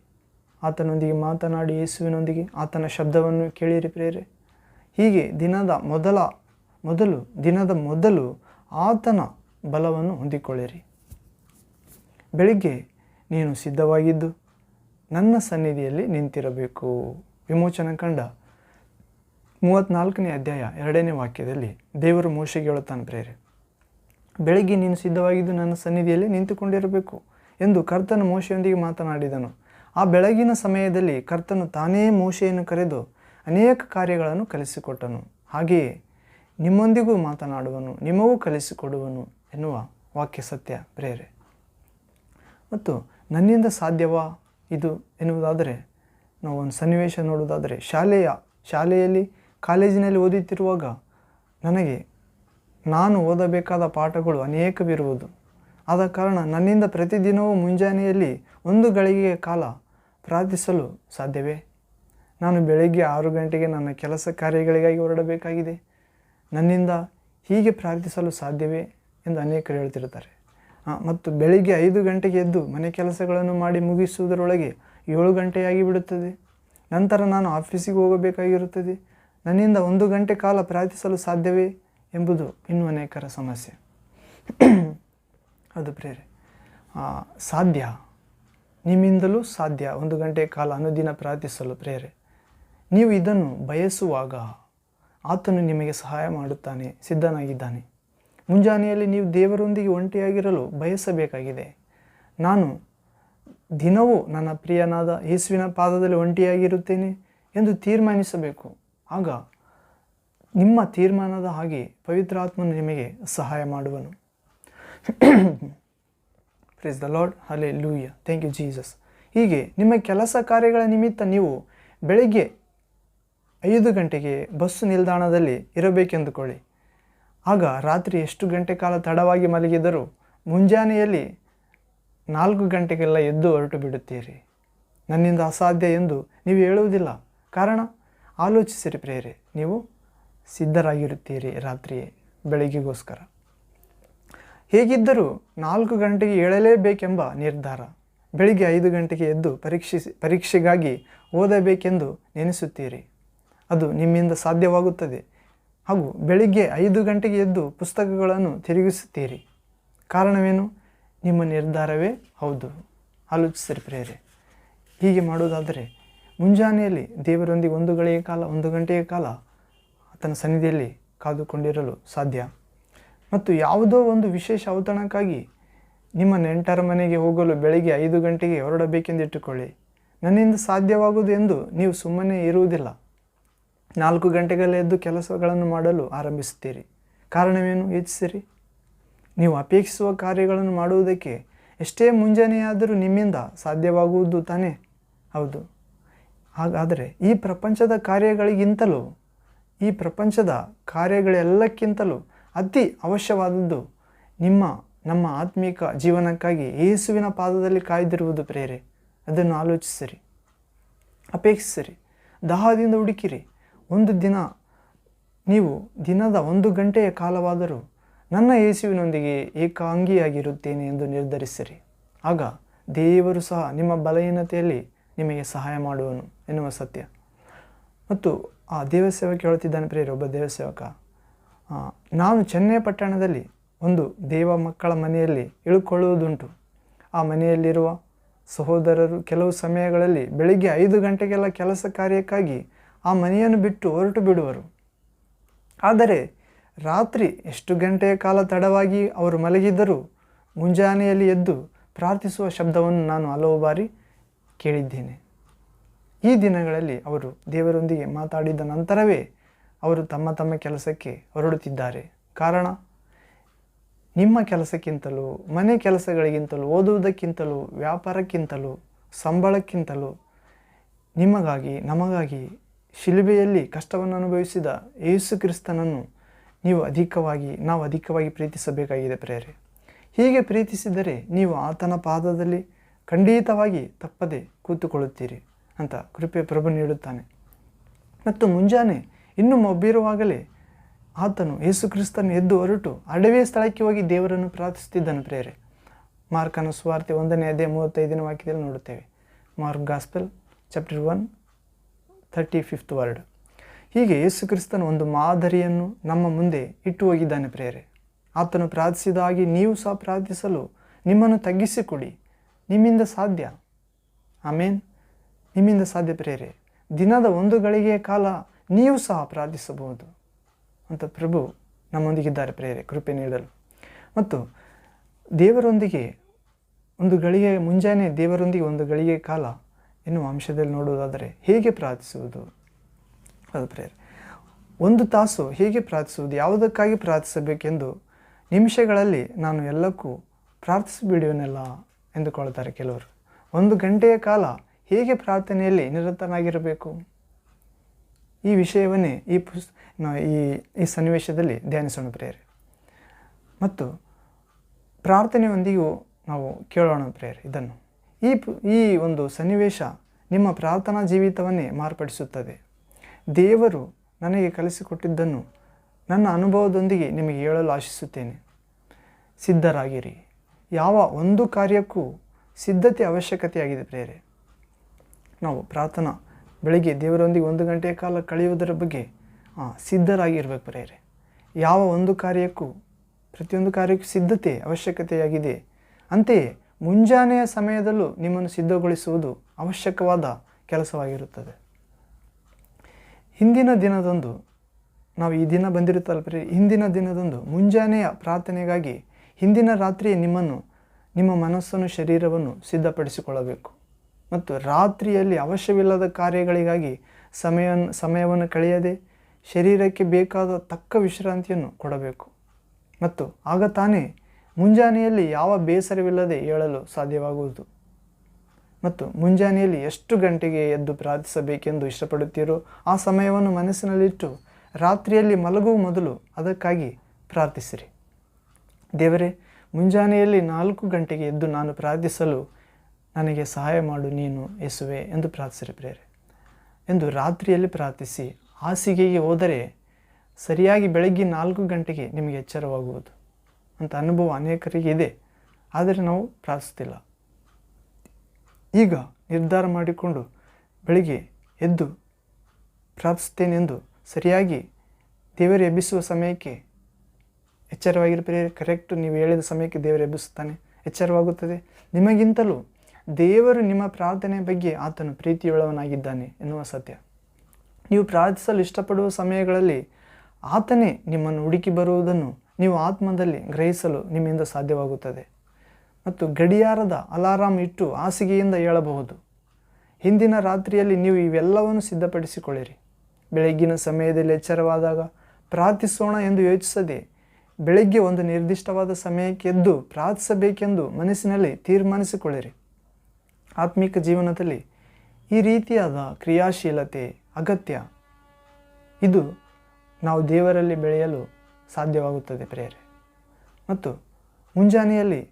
ಆತನೊಂದಿಗೆ ಮಾತನಾಡಿ ಯೇಸುವಿನೊಂದಿಗೆ ಆತನ ಶಬ್ದವನ್ನು ಕೇಳಿರಿ ಪ್ರೇರೆ ಹೀಗೆ ದಿನದ ಮೊದಲ, ಮೊದಲು, ದಿನದ ಮೊದಲು ಆತನ ಬಲವನ್ನು ಹೊಂದಿಕೊಳ್ಳಿರಿ. ಬೆಳಿಗ್ಗೆ ನೀನು ಸಿದ್ಧವಾಗಿದ್ದು ನನ್ನ ಸನ್ನಿಧಿಯಲ್ಲಿ ನಿಂತಿರಬೇಕು. ವಿಮೋಚನ ಕಂಡ ಮೂವತ್ತ್ನಾಲ್ಕನೇ ಅಧ್ಯಾಯ ಎರಡನೇ ವಾಕ್ಯದಲ್ಲಿ ದೇವರು ಮೋಶೆಗೆ ಹೇಳುತ್ತಾನೆ ಪ್ರೇರೆ ಬೆಳಿಗ್ಗೆ ನೀನು ಸಿದ್ಧವಾಗಿದ್ದು ನನ್ನ ಸನ್ನಿಧಿಯಲ್ಲಿ ನಿಂತುಕೊಂಡಿರಬೇಕು. ಎಂದು ಕರ್ತನು ಮೋಶೆಯೊಂದಿಗೆ ಮಾತನಾಡಿದನು. ಆ ಬೆಳಗಿನ ಸಮಯದಲ್ಲಿ ಕರ್ತನು ತಾನೇ ಮೋಶೆಯನ್ನು ಕರೆದು ಅನೇಕ ಕಾರ್ಯಗಳನ್ನು ಕಲಿಸಿಕೊಟ್ಟನು. ಹಾಗೆಯೇ ನಿಮ್ಮೊಂದಿಗೂ ಮಾತನಾಡುವನು, ನಿಮಗೂ ಕಲಿಸಿಕೊಡುವನು ಎನ್ನುವ ವಾಕ್ಯ ಸತ್ಯ, ಪ್ರೇರೆ. ಮತ್ತು ನನ್ನಿಂದ ಸಾಧ್ಯವಾ ಇದು ಎನ್ನುವುದಾದರೆ, ನಾವು ಒಂದು ಸನ್ನಿವೇಶ ನೋಡುವುದಾದರೆ, ಶಾಲೆಯ, ಶಾಲೆಯಲ್ಲಿ, ಕಾಲೇಜಿನಲ್ಲಿ ಓದುತ್ತಿರುವಾಗ ನನಗೆ ನಾನು ಓದಬೇಕಾದ ಪಾಠಗಳು ಅನೇಕವಿರುವುದು. ಆದ ಕಾರಣ ನನ್ನಿಂದ ಪ್ರತಿದಿನವೂ ಮುಂಜಾನೆಯಲ್ಲಿ ಒಂದು ಗಳಿಗೆಯ ಕಾಲ ಪ್ರಾರ್ಥಿಸಲು ಸಾಧ್ಯವೇ? ನಾನು ಬೆಳಗ್ಗೆ ಆರು ಗಂಟೆಗೆ ನನ್ನ ಕೆಲಸ ಕಾರ್ಯಗಳಿಗಾಗಿ ಹೊರಡಬೇಕಾಗಿದೆ. ನನ್ನಿಂದ ಹೀಗೆ ಪ್ರಾರ್ಥಿಸಲು ಸಾಧ್ಯವೇ ಎಂದು ಅನೇಕರು ಹೇಳ್ತಿರ್ತಾರೆ ಮತ್ತು ಬೆಳಿಗ್ಗೆ ಐದು ಗಂಟೆಗೆ ಎದ್ದು ಮನೆ ಕೆಲಸಗಳನ್ನು ಮಾಡಿ ಮುಗಿಸುವುದರೊಳಗೆ ಏಳು ಗಂಟೆಯಾಗಿ ಬಿಡುತ್ತದೆ. ನಂತರ ನಾನು ಆಫೀಸಿಗೆ ಹೋಗಬೇಕಾಗಿರುತ್ತದೆ. ನನ್ನಿಂದ ಒಂದು ಗಂಟೆ ಕಾಲ ಪ್ರಾರ್ಥಿಸಲು ಸಾಧ್ಯವೇ ಎಂಬುದು ಇನ್ನೂ ಅನೇಕರ ಸಮಸ್ಯೆ. ಅದು ಪ್ರೇರೆ ಸಾಧ್ಯ? ನಿಮ್ಮಿಂದಲೂ ಸಾಧ್ಯ. ಒಂದು ಗಂಟೆ ಕಾಲ ಅನುದಿನ ಪ್ರಾರ್ಥಿಸಲು ಪ್ರೇರೆ ನೀವು ಇದನ್ನು ಬಯಸುವಾಗ ಆತನು ನಿಮಗೆ ಸಹಾಯ ಮಾಡುತ್ತಾನೆ, ಸಿದ್ಧನಾಗಿದ್ದಾನೆ. ಮುಂಜಾನೆಯಲ್ಲಿ ನೀವು ದೇವರೊಂದಿಗೆ ಒಂಟಿಯಾಗಿರಲು ಬಯಸಬೇಕಾಗಿದೆ. ನಾನು ದಿನವೂ ನನ್ನ ಪ್ರಿಯನಾದ ಯೇಸುವಿನ ಪಾದದಲ್ಲಿ ಒಂಟಿಯಾಗಿರುತ್ತೇನೆ ಎಂದು ತೀರ್ಮಾನಿಸಬೇಕು. ಆಗ ನಿಮ್ಮ ತೀರ್ಮಾನದ ಹಾಗೆ ಪವಿತ್ರಾತ್ಮನು ನಿಮಗೆ ಸಹಾಯ ಮಾಡುವನು. Praise the Lord hallelujah thank you Jesus ಹೀಗೆ ನಿಮ್ಮ ಕೆಲಸ ಕಾರ್ಯಗಳ ನಿಮಿತ್ತ ನೀವು ಬೆಳಿಗ್ಗೆ ಐದು ಗಂಟೆಗೆ ಬಸ್ಸು ನಿಲ್ದಾಣದಲ್ಲಿ ಇರಬೇಕೆಂದುಕೊಳ್ಳಿ. ಆಗ ರಾತ್ರಿ ಎಷ್ಟು ಗಂಟೆ ಕಾಲ ತಡವಾಗಿ ಮಲಗಿದರೂ ಮುಂಜಾನೆಯಲ್ಲಿ ನಾಲ್ಕು ಗಂಟೆಗೆಲ್ಲ ಎದ್ದು ಹೊರಟು ಬಿಡುತ್ತೀರಿ. ನನ್ನಿಂದ ಅಸಾಧ್ಯ ಎಂದು ನೀವು ಹೇಳುವುದಿಲ್ಲ. ಕಾರಣ, ಆಲೋಚಿಸಿರಿ ಪ್ರೇರೆ ನೀವು ಸಿದ್ಧರಾಗಿರುತ್ತೀರಿ ರಾತ್ರಿಯೇ, ಬೆಳಗ್ಗೆಗೋಸ್ಕರ. ಹೇಗಿದ್ದರೂ ನಾಲ್ಕು ಗಂಟೆಗೆ ಏಳಲೇಬೇಕೆಂಬ ನಿರ್ಧಾರ. ಬೆಳಿಗ್ಗೆ ಐದು ಗಂಟೆಗೆ ಎದ್ದು ಪರೀಕ್ಷಿಸಿ ಪರೀಕ್ಷೆಗಾಗಿ ಓದಬೇಕೆಂದು ನೆನೆಸುತ್ತೀರಿ. ಅದು ನಿಮ್ಮಿಂದ ಸಾಧ್ಯವಾಗುತ್ತದೆ. ಹಾಗೂ ಬೆಳಿಗ್ಗೆ ಐದು ಗಂಟೆಗೆ ಎದ್ದು ಪುಸ್ತಕಗಳನ್ನು ತಿರುಗಿಸುತ್ತೀರಿ. ಕಾರಣವೇನು? ನಿಮ್ಮ ನಿರ್ಧಾರವೇ ಹೌದು. ಆಲೋಚಿಸಿರಿ ಪ್ರೇರೆ ಹೀಗೆ ಮಾಡುವುದಾದರೆ ಮುಂಜಾನೆಯಲ್ಲಿ ದೇವರೊಂದಿಗೆ ಒಂದು ಗಳಿಗೆ ಕಾಲ, ಒಂದು ಗಂಟೆಯ ಕಾಲ ಆತನ ಸನ್ನಿಧಿಯಲ್ಲಿ ಕಾದುಕೊಂಡಿರಲು ಸಾಧ್ಯ? ಮತ್ತು ಯಾವುದೋ ಒಂದು ವಿಶೇಷ ಔತಣಕ್ಕಾಗಿ ನಿಮ್ಮ ನೆಂಟರ ಮನೆಗೆ ಹೋಗಲು ಬೆಳಗ್ಗೆ ಐದು ಗಂಟೆಗೆ ಹೊರಡಬೇಕೆಂದಿಟ್ಟುಕೊಳ್ಳಿ ನನ್ನಿಂದ ಸಾಧ್ಯವಾಗುವುದು ಎಂದು ನೀವು ಸುಮ್ಮನೆ ಇರುವುದಿಲ್ಲ. ನಾಲ್ಕು ಗಂಟೆಗಳ ಎದ್ದು ಕೆಲಸಗಳನ್ನು ಮಾಡಲು ಆರಂಭಿಸುತ್ತೀರಿ. ಕಾರಣವೇನು? ಯೋಚಿಸಿರಿ. ನೀವು ಅಪೇಕ್ಷಿಸುವ ಕಾರ್ಯಗಳನ್ನು ಮಾಡುವುದಕ್ಕೆ ಎಷ್ಟೇ ಮುಂಜಾನೆಯಾದರೂ ನಿಮ್ಮಿಂದ ಸಾಧ್ಯವಾಗುವುದು ತಾನೇ? ಹೌದು. ಹಾಗಾದರೆ ಈ ಪ್ರಪಂಚದ ಕಾರ್ಯಗಳಿಗಿಂತಲೂ, ಈ ಪ್ರಪಂಚದ ಕಾರ್ಯಗಳೆಲ್ಲಕ್ಕಿಂತಲೂ ಅತಿ ಅವಶ್ಯವಾದದ್ದು ನಿಮ್ಮ, ನಮ್ಮ ಆತ್ಮೀಕ ಜೀವನಕ್ಕಾಗಿ ಯೇಸುವಿನ ಪಾದದಲ್ಲಿ ಕಾಯ್ದಿರುವುದು ಪ್ರೇರೆ. ಅದನ್ನು ಆಲೋಚಿಸಿರಿ. ಅಪೇಕ್ಷಿಸಿರಿ. ದಾಹದಿಂದ ಹುಡುಕಿರಿ. ಒಂದು ದಿನ ನೀವು ದಿನದ ಒಂದು ಗಂಟೆಯ ಕಾಲವಾದರೂ ನನ್ನ ಯೇಸುವಿನೊಂದಿಗೆ ಏಕಾಂಗಿಯಾಗಿರುತ್ತೇನೆ ಎಂದು ನಿರ್ಧರಿಸಿರಿ. ಆಗ ದೇವರು ಸಹ ನಿಮ್ಮ ಬಲಹೀನತೆಯಲ್ಲಿ ನಿಮಗೆ ಸಹಾಯ ಮಾಡುವನು ಎನ್ನುವ ಸತ್ಯ. ಮತ್ತು ಆ ದೇವಸೇವಕ ಹೇಳುತ್ತಿದ್ದಾನೆ ಪ್ರೇರೆ, ಒಬ್ಬ ದೇವಸೇವಕ. ನಾನು ಚೆನ್ನೈ ಪಟ್ಟಣದಲ್ಲಿ ಒಂದು ದೇವ ಮಕ್ಕಳ ಮನೆಯಲ್ಲಿ ಇಳುಕೊಳ್ಳುವುದುಂಟು. ಆ ಮನೆಯಲ್ಲಿರುವ ಸಹೋದರರು ಕೆಲವು ಸಮಯಗಳಲ್ಲಿ ಬೆಳಿಗ್ಗೆ ಐದು ಗಂಟೆಗೆಲ್ಲ ಕೆಲಸ ಕಾರ್ಯಕ್ಕಾಗಿ ಆ ಮನೆಯನ್ನು ಬಿಟ್ಟು ಹೊರಟು ಬಿಡುವರು. ಆದರೆ ರಾತ್ರಿ ಎಷ್ಟು ಗಂಟೆಯ ಕಾಲ ತಡವಾಗಿ ಅವರು ಮಲಗಿದ್ದರೂ ಮುಂಜಾನೆಯಲ್ಲಿ ಎದ್ದು ಪ್ರಾರ್ಥಿಸುವ ಶಬ್ದವನ್ನು ನಾನು ಹಲವು ಬಾರಿ ಕೇಳಿದ್ದೇನೆ. ಈ ದಿನಗಳಲ್ಲಿ ಅವರು ದೇವರೊಂದಿಗೆ ಮಾತಾಡಿದ ನಂತರವೇ ಅವರು ತಮ್ಮ ತಮ್ಮ ಕೆಲಸಕ್ಕೆ ಹೊರಡುತ್ತಿದ್ದಾರೆ. ಕಾರಣ, ನಿಮ್ಮ ಕೆಲಸಕ್ಕಿಂತಲೂ, ಮನೆ ಕೆಲಸಗಳಿಗಿಂತಲೂ, ಓದುವುದಕ್ಕಿಂತಲೂ, ವ್ಯಾಪಾರಕ್ಕಿಂತಲೂ, ಸಂಬಳಕ್ಕಿಂತಲೂ ನಿಮಗಾಗಿ, ನಮಗಾಗಿ ಶಿಲುಬೆಯಲ್ಲಿ ಕಷ್ಟವನ್ನು ಅನುಭವಿಸಿದ ಯೇಸು ಕ್ರಿಸ್ತನನ್ನು ನೀವು ಅಧಿಕವಾಗಿ, ನಾವು ಅಧಿಕವಾಗಿ ಪ್ರೀತಿಸಬೇಕಾಗಿದೆ ಪ್ರೇರೆ ಹೀಗೆ ಪ್ರೀತಿಸಿದರೆ ನೀವು ಆತನ ಪಾದದಲ್ಲಿ ಖಂಡಿತವಾಗಿ ತಪ್ಪದೆ ಕೂತುಕೊಳ್ಳುತ್ತೀರಿ ಅಂತ ಕೃಪೆ ಪ್ರಭು ನೀಡುತ್ತಾನೆ. ಮತ್ತು ಮುಂಜಾನೆ ಇನ್ನು ಮೊಬ್ಬಿರುವಾಗಲೇ ಆತನು ಯೇಸು ಕ್ರಿಸ್ತನು ಎದ್ದು ಹೊರಟು ಅಡವಿಯ ಸ್ಥಳಕ್ಕೆ ಹೋಗಿ ದೇವರನ್ನು ಪ್ರಾರ್ಥಿಸುತ್ತಿದ್ದನು ಪ್ರೇರೆ ಮಾರ್ಕನ ಸುವಾರ್ತೆ ಒಂದನೇ ಅದೇ ಮೂವತ್ತೈದನೇ ವಾಕ್ಯದಲ್ಲಿ ನೋಡುತ್ತೇವೆ. Mark gospel, chapter one, thirty fifth word. ಹೀಗೆ ಯೇಸು ಕ್ರಿಸ್ತನ ಒಂದು ಮಾದರಿಯನ್ನು ನಮ್ಮ ಮುಂದೆ ಇಟ್ಟು ಹೋಗಿದ್ದಾನೆ ಪ್ರೇರೆ ಆತನು ಪ್ರಾರ್ಥಿಸಿದ ಹಾಗೆ ನೀವು ಸಹ ಪ್ರಾರ್ಥಿಸಲು ನಿಮ್ಮನ್ನು ತಗ್ಗಿಸಿಕೊಡಿ. ನಿಮ್ಮಿಂದ ಸಾಧ್ಯ. ಆಮೇನ್. ನಿಮ್ಮಿಂದ ಸಾಧ್ಯ ಪ್ರೇರೆ ದಿನದ ಒಂದು ಗಳಿಗೆಯ ಕಾಲ ನೀವು ಸಹ ಪ್ರಾರ್ಥಿಸಬಹುದು ಅಂತ ಪ್ರಭು ನಮ್ಮೊಂದಿಗಿದ್ದಾರೆ ಪ್ರೇರೆ, ಕೃಪೆ ನೀಡಲು. ಮತ್ತು ದೇವರೊಂದಿಗೆ ಒಂದು ಗಳಿಗೆ, ಮುಂಜಾನೆ ದೇವರೊಂದಿಗೆ ಒಂದು ಗಳಿಗೆ ಕಾಲ ಎನ್ನುವ ಅಂಶದಲ್ಲಿ ನೋಡುವುದಾದರೆ ಹೇಗೆ ಪ್ರಾರ್ಥಿಸುವುದು? ಅದು ಪ್ರೇರೆ. ಒಂದು ತಾಸು ಹೇಗೆ ಪ್ರಾರ್ಥಿಸುವುದು? ಯಾವುದಕ್ಕಾಗಿ ಪ್ರಾರ್ಥಿಸಬೇಕೆಂದು ನಿಮಿಷಗಳಲ್ಲಿ ನಾನು ಎಲ್ಲಕ್ಕೂ ಪ್ರಾರ್ಥಿಸಿಬಿಡುವನೆಲ್ಲ ಎಂದುಕೊಳ್ತಾರೆ ಕೆಲವರು. ಒಂದು ಗಂಟೆಯ ಕಾಲ ಹೇಗೆ ಪ್ರಾರ್ಥನೆಯಲ್ಲಿ ನಿರತನಾಗಿರಬೇಕು? ಈ ವಿಷಯವನ್ನೇ ಈ ಪುಸ್ ಈ ಈ ಸನ್ನಿವೇಶದಲ್ಲಿ ಧ್ಯಾನಿಸೋಣ ಪ್ರೇರೆ ಮತ್ತು ಪ್ರಾರ್ಥನೆಯೊಂದಿಗೂ ನಾವು ಕೇಳೋಣ ಪ್ರೇಯರ್ ಇದನ್ನು. ಈ ಈ ಒಂದು ಸನ್ನಿವೇಶ ನಿಮ್ಮ ಪ್ರಾರ್ಥನಾ ಜೀವಿತವನ್ನೇ ಮಾರ್ಪಡಿಸುತ್ತದೆ. ದೇವರು ನನಗೆ ಕಲಿಸಿಕೊಟ್ಟಿದ್ದನ್ನು ನನ್ನ ಅನುಭವದೊಂದಿಗೆ ನಿಮಗೆ ಹೇಳಲು ಆಶಿಸುತ್ತೇನೆ. ಸಿದ್ಧರಾಗಿರಿ. ಯಾವ ಒಂದು ಕಾರ್ಯಕ್ಕೂ ಸಿದ್ಧತೆ ಅವಶ್ಯಕತೆಯಾಗಿದೆ ಪ್ರೇರೆ ನಾವು ಪ್ರಾರ್ಥನಾ ಬೆಳಗ್ಗೆ ದೇವರೊಂದಿಗೆ ಒಂದು ಗಂಟೆ ಕಾಲ ಕಳೆಯುವುದರ ಬಗ್ಗೆ ಸಿದ್ಧರಾಗಿರ್ಬೇಕು ಪ್ರೇರೆ ಯಾವ ಒಂದು ಕಾರ್ಯಕ್ಕೂ, ಪ್ರತಿಯೊಂದು ಕಾರ್ಯಕ್ಕೂ ಸಿದ್ಧತೆ ಅವಶ್ಯಕತೆಯಾಗಿದೆ. ಅಂತೆಯೇ, ಮುಂಜಾನೆಯ ಸಮಯದಲ್ಲೂ ನಿಮ್ಮನ್ನು ಸಿದ್ಧಗೊಳಿಸುವುದು ಅವಶ್ಯಕವಾದ ಕೆಲಸವಾಗಿರುತ್ತದೆ. ಹಿಂದಿನ ದಿನದಂದು, ನಾವು ಈ ದಿನ ಬಂದಿರುತ್ತಲ್ಲ ಪ್ರೇರೆ ಹಿಂದಿನ ದಿನದಂದು ಮುಂಜಾನೆಯ ಪ್ರಾರ್ಥನೆಗಾಗಿ ಹಿಂದಿನ ರಾತ್ರಿ ನಿಮ್ಮನ್ನು, ನಿಮ್ಮ ಮನಸ್ಸನ್ನು, ಶರೀರವನ್ನು ಸಿದ್ಧಪಡಿಸಿಕೊಳ್ಳಬೇಕು. ಮತ್ತು ರಾತ್ರಿಯಲ್ಲಿ ಅವಶ್ಯವಿಲ್ಲದ ಕಾರ್ಯಗಳಿಗಾಗಿ ಸಮಯ ಸಮಯವನ್ನು ಕಳೆಯದೆ ಶರೀರಕ್ಕೆ ಬೇಕಾದ ತಕ್ಕ ವಿಶ್ರಾಂತಿಯನ್ನು ಕೊಡಬೇಕು. ಮತ್ತು ಆಗ ತಾನೇ ಮುಂಜಾನೆಯಲ್ಲಿ ಯಾವ ಬೇಸರವಿಲ್ಲದೆ ಹೇಳಲು ಸಾಧ್ಯವಾಗುವುದು. ಮತ್ತು ಮುಂಜಾನೆಯಲ್ಲಿ ಎಷ್ಟು ಗಂಟೆಗೆ ಎದ್ದು ಪ್ರಾರ್ಥಿಸಬೇಕೆಂದು ಇಷ್ಟಪಡುತ್ತೀರೋ ಆ ಸಮಯವನ್ನು ಮನಸ್ಸಿನಲ್ಲಿಟ್ಟು ರಾತ್ರಿಯಲ್ಲಿ ಮಲಗುವ ಮೊದಲು ಅದಕ್ಕಾಗಿ ಪ್ರಾರ್ಥಿಸಿರಿ. ದೇವರೇ, ಮುಂಜಾನೆಯಲ್ಲಿ ನಾಲ್ಕು ಗಂಟೆಗೆ ಎದ್ದು ನಾನು ಪ್ರಾರ್ಥಿಸಲು ನನಗೆ ಸಹಾಯ ಮಾಡು ನೀನು ಎಸುವೆ ಎಂದು ಪ್ರಾರ್ಥಿಸಿರಿ ಪ್ರೇರೆ ಎಂದು ರಾತ್ರಿಯಲ್ಲಿ ಪ್ರಾರ್ಥಿಸಿ, ಹಾಸಿಗೆಗೆ ಹೋದರೆ ಸರಿಯಾಗಿ ಬೆಳಗ್ಗೆ ನಾಲ್ಕು ಗಂಟೆಗೆ ನಿಮಗೆ ಎಚ್ಚರವಾಗುವುದು. ಅಂತ ಅನುಭವ ಅನೇಕರಿಗೆ ಇದೆ. ಆದರೆ ನಾವು ಪ್ರಾರ್ಥಿಸ್ತಿಲ್ಲ ಈಗ ನಿರ್ಧಾರ ಮಾಡಿಕೊಂಡು ಬೆಳಿಗ್ಗೆ ಎದ್ದು ಪ್ರಾರ್ಥಿಸ್ತೇನೆಂದು ಸರಿಯಾಗಿ ದೇವರು ಎಬ್ಬಿಸುವ ಸಮಯಕ್ಕೆ ಎಚ್ಚರವಾಗಿರ್ತೀರಿ ಕರೆಕ್ಟ್ ನೀವು ಹೇಳಿದ ಸಮಯಕ್ಕೆ ದೇವರು ಎಬ್ಬಿಸುತ್ತಾನೆ. ಎಚ್ಚರವಾಗುತ್ತದೆ. ನಿಮಗಿಂತಲೂ ದೇವರು ನಿಮ್ಮ ಪ್ರಾರ್ಥನೆ ಬಗ್ಗೆ ಆತನು ಪ್ರೀತಿಯುಳ್ಳವನಾಗಿದ್ದಾನೆ ಎನ್ನುವ ಸತ್ಯ. ನೀವು ಪ್ರಾರ್ಥಿಸಲು ಇಷ್ಟಪಡುವ ಸಮಯಗಳಲ್ಲಿ ಆತನೇ ನಿಮ್ಮನ್ನು ಹುಡುಕಿ ಬರುವುದನ್ನು ನೀವು ಆತ್ಮದಲ್ಲಿ ಗ್ರಹಿಸಲು ನಿಮ್ಮಿಂದ ಸಾಧ್ಯವಾಗುತ್ತದೆ. ಮತ್ತು ಗಡಿಯಾರದ ಅಲಾರಾಮ್ ಇಟ್ಟು ಹಾಸಿಗೆಯಿಂದ ಹೇಳಬಹುದು ಹಿಂದಿನ ರಾತ್ರಿಯಲ್ಲಿ ನೀವು ಇವೆಲ್ಲವನ್ನು ಸಿದ್ಧಪಡಿಸಿಕೊಳ್ಳಿರಿ. ಬೆಳಗ್ಗಿನ ಸಮಯದಲ್ಲಿ ಎಚ್ಚರವಾದಾಗ ಪ್ರಾರ್ಥಿಸೋಣ ಎಂದು ಯೋಚಿಸದೆ ಬೆಳಗ್ಗೆ ಒಂದು ನಿರ್ದಿಷ್ಟವಾದ ಸಮಯಕ್ಕೆ ಎದ್ದು ಪ್ರಾರ್ಥಿಸಬೇಕೆಂದು ಮನಸ್ಸಿನಲ್ಲಿ ತೀರ್ಮಾನಿಸಿಕೊಳ್ಳಿರಿ. ಆತ್ಮಿಕ ಜೀವನದಲ್ಲಿ ಈ ರೀತಿಯಾದ ಕ್ರಿಯಾಶೀಲತೆ, ಅಗತ್ಯ, ಇದು ನಾವು ದೇವರಲ್ಲಿ ಬೆಳೆಯಲು ಸಾಧ್ಯವಾಗುತ್ತದೆ ಪ್ರೇರೆ ಮತ್ತು ಮುಂಜಾನೆಯಲ್ಲಿ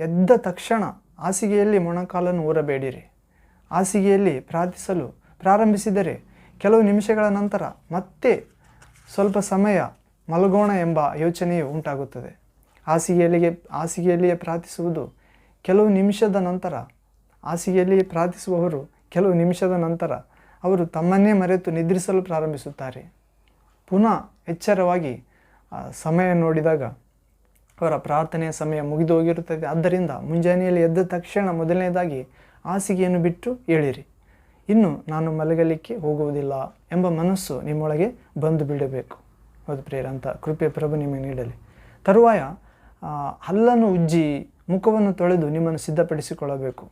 ಎದ್ದ ತಕ್ಷಣ ಹಾಸಿಗೆಯಲ್ಲಿ ಮೊಣಕಾಲನ್ನು ಊರಬೇಡಿರಿ. ಹಾಸಿಗೆಯಲ್ಲಿ ಪ್ರಾರ್ಥಿಸಲು ಪ್ರಾರಂಭಿಸಿದರೆ ಕೆಲವು ನಿಮಿಷಗಳ ನಂತರ ಮತ್ತೆ ಸ್ವಲ್ಪ ಸಮಯ ಮಲಗೋಣ ಎಂಬ ಯೋಚನೆಯು ಉಂಟಾಗುತ್ತದೆ. ಹಾಸಿಗೆಯಲ್ಲಿಗೆ, ಹಾಸಿಗೆಯಲ್ಲಿಯೇ ಪ್ರಾರ್ಥಿಸುವುದು ಕೆಲವು ನಿಮಿಷದ ನಂತರ ಹಾಸಿಗೆಯಲ್ಲಿಯೇ ಪ್ರಾರ್ಥಿಸುವವರು ಕೆಲವು ನಿಮಿಷದ ನಂತರ ಅವರು ತಮ್ಮನ್ನೇ ಮರೆತು ನಿದ್ರಿಸಲು ಪ್ರಾರಂಭಿಸುತ್ತಾರೆ. ಪುನಃ ಎಚ್ಚರವಾಗಿ ಸಮಯ ನೋಡಿದಾಗ ಅವರ ಪ್ರಾರ್ಥನೆಯ ಸಮಯ ಮುಗಿದು ಹೋಗಿರುತ್ತದೆ. ಆದ್ದರಿಂದ ಮುಂಜಾನೆಯಲ್ಲಿ ಎದ್ದ ತಕ್ಷಣ ಮೊದಲನೇದಾಗಿ ಹಾಸಿಗೆಯನ್ನು ಬಿಟ್ಟು ಹೇಳಿರಿ ಇನ್ನು ನಾನು ಮಲಗಲಿಕ್ಕೆ ಹೋಗುವುದಿಲ್ಲ ಎಂಬ ಮನಸ್ಸು ನಿಮ್ಮೊಳಗೆ ಬಂದು ಬಿಡಬೇಕು. ಹೌದು ಪ್ರೇರ ಅಂತ ಕೃಪೆ ಪ್ರಭು ನಿಮಗೆ ನೀಡಲಿ. ತರುವಾಯ ಹಲ್ಲನ್ನು ಉಜ್ಜಿ ಮುಖವನ್ನು ತೊಳೆದು ನಿಮ್ಮನ್ನು ಸಿದ್ಧಪಡಿಸಿಕೊಳ್ಳಬೇಕು.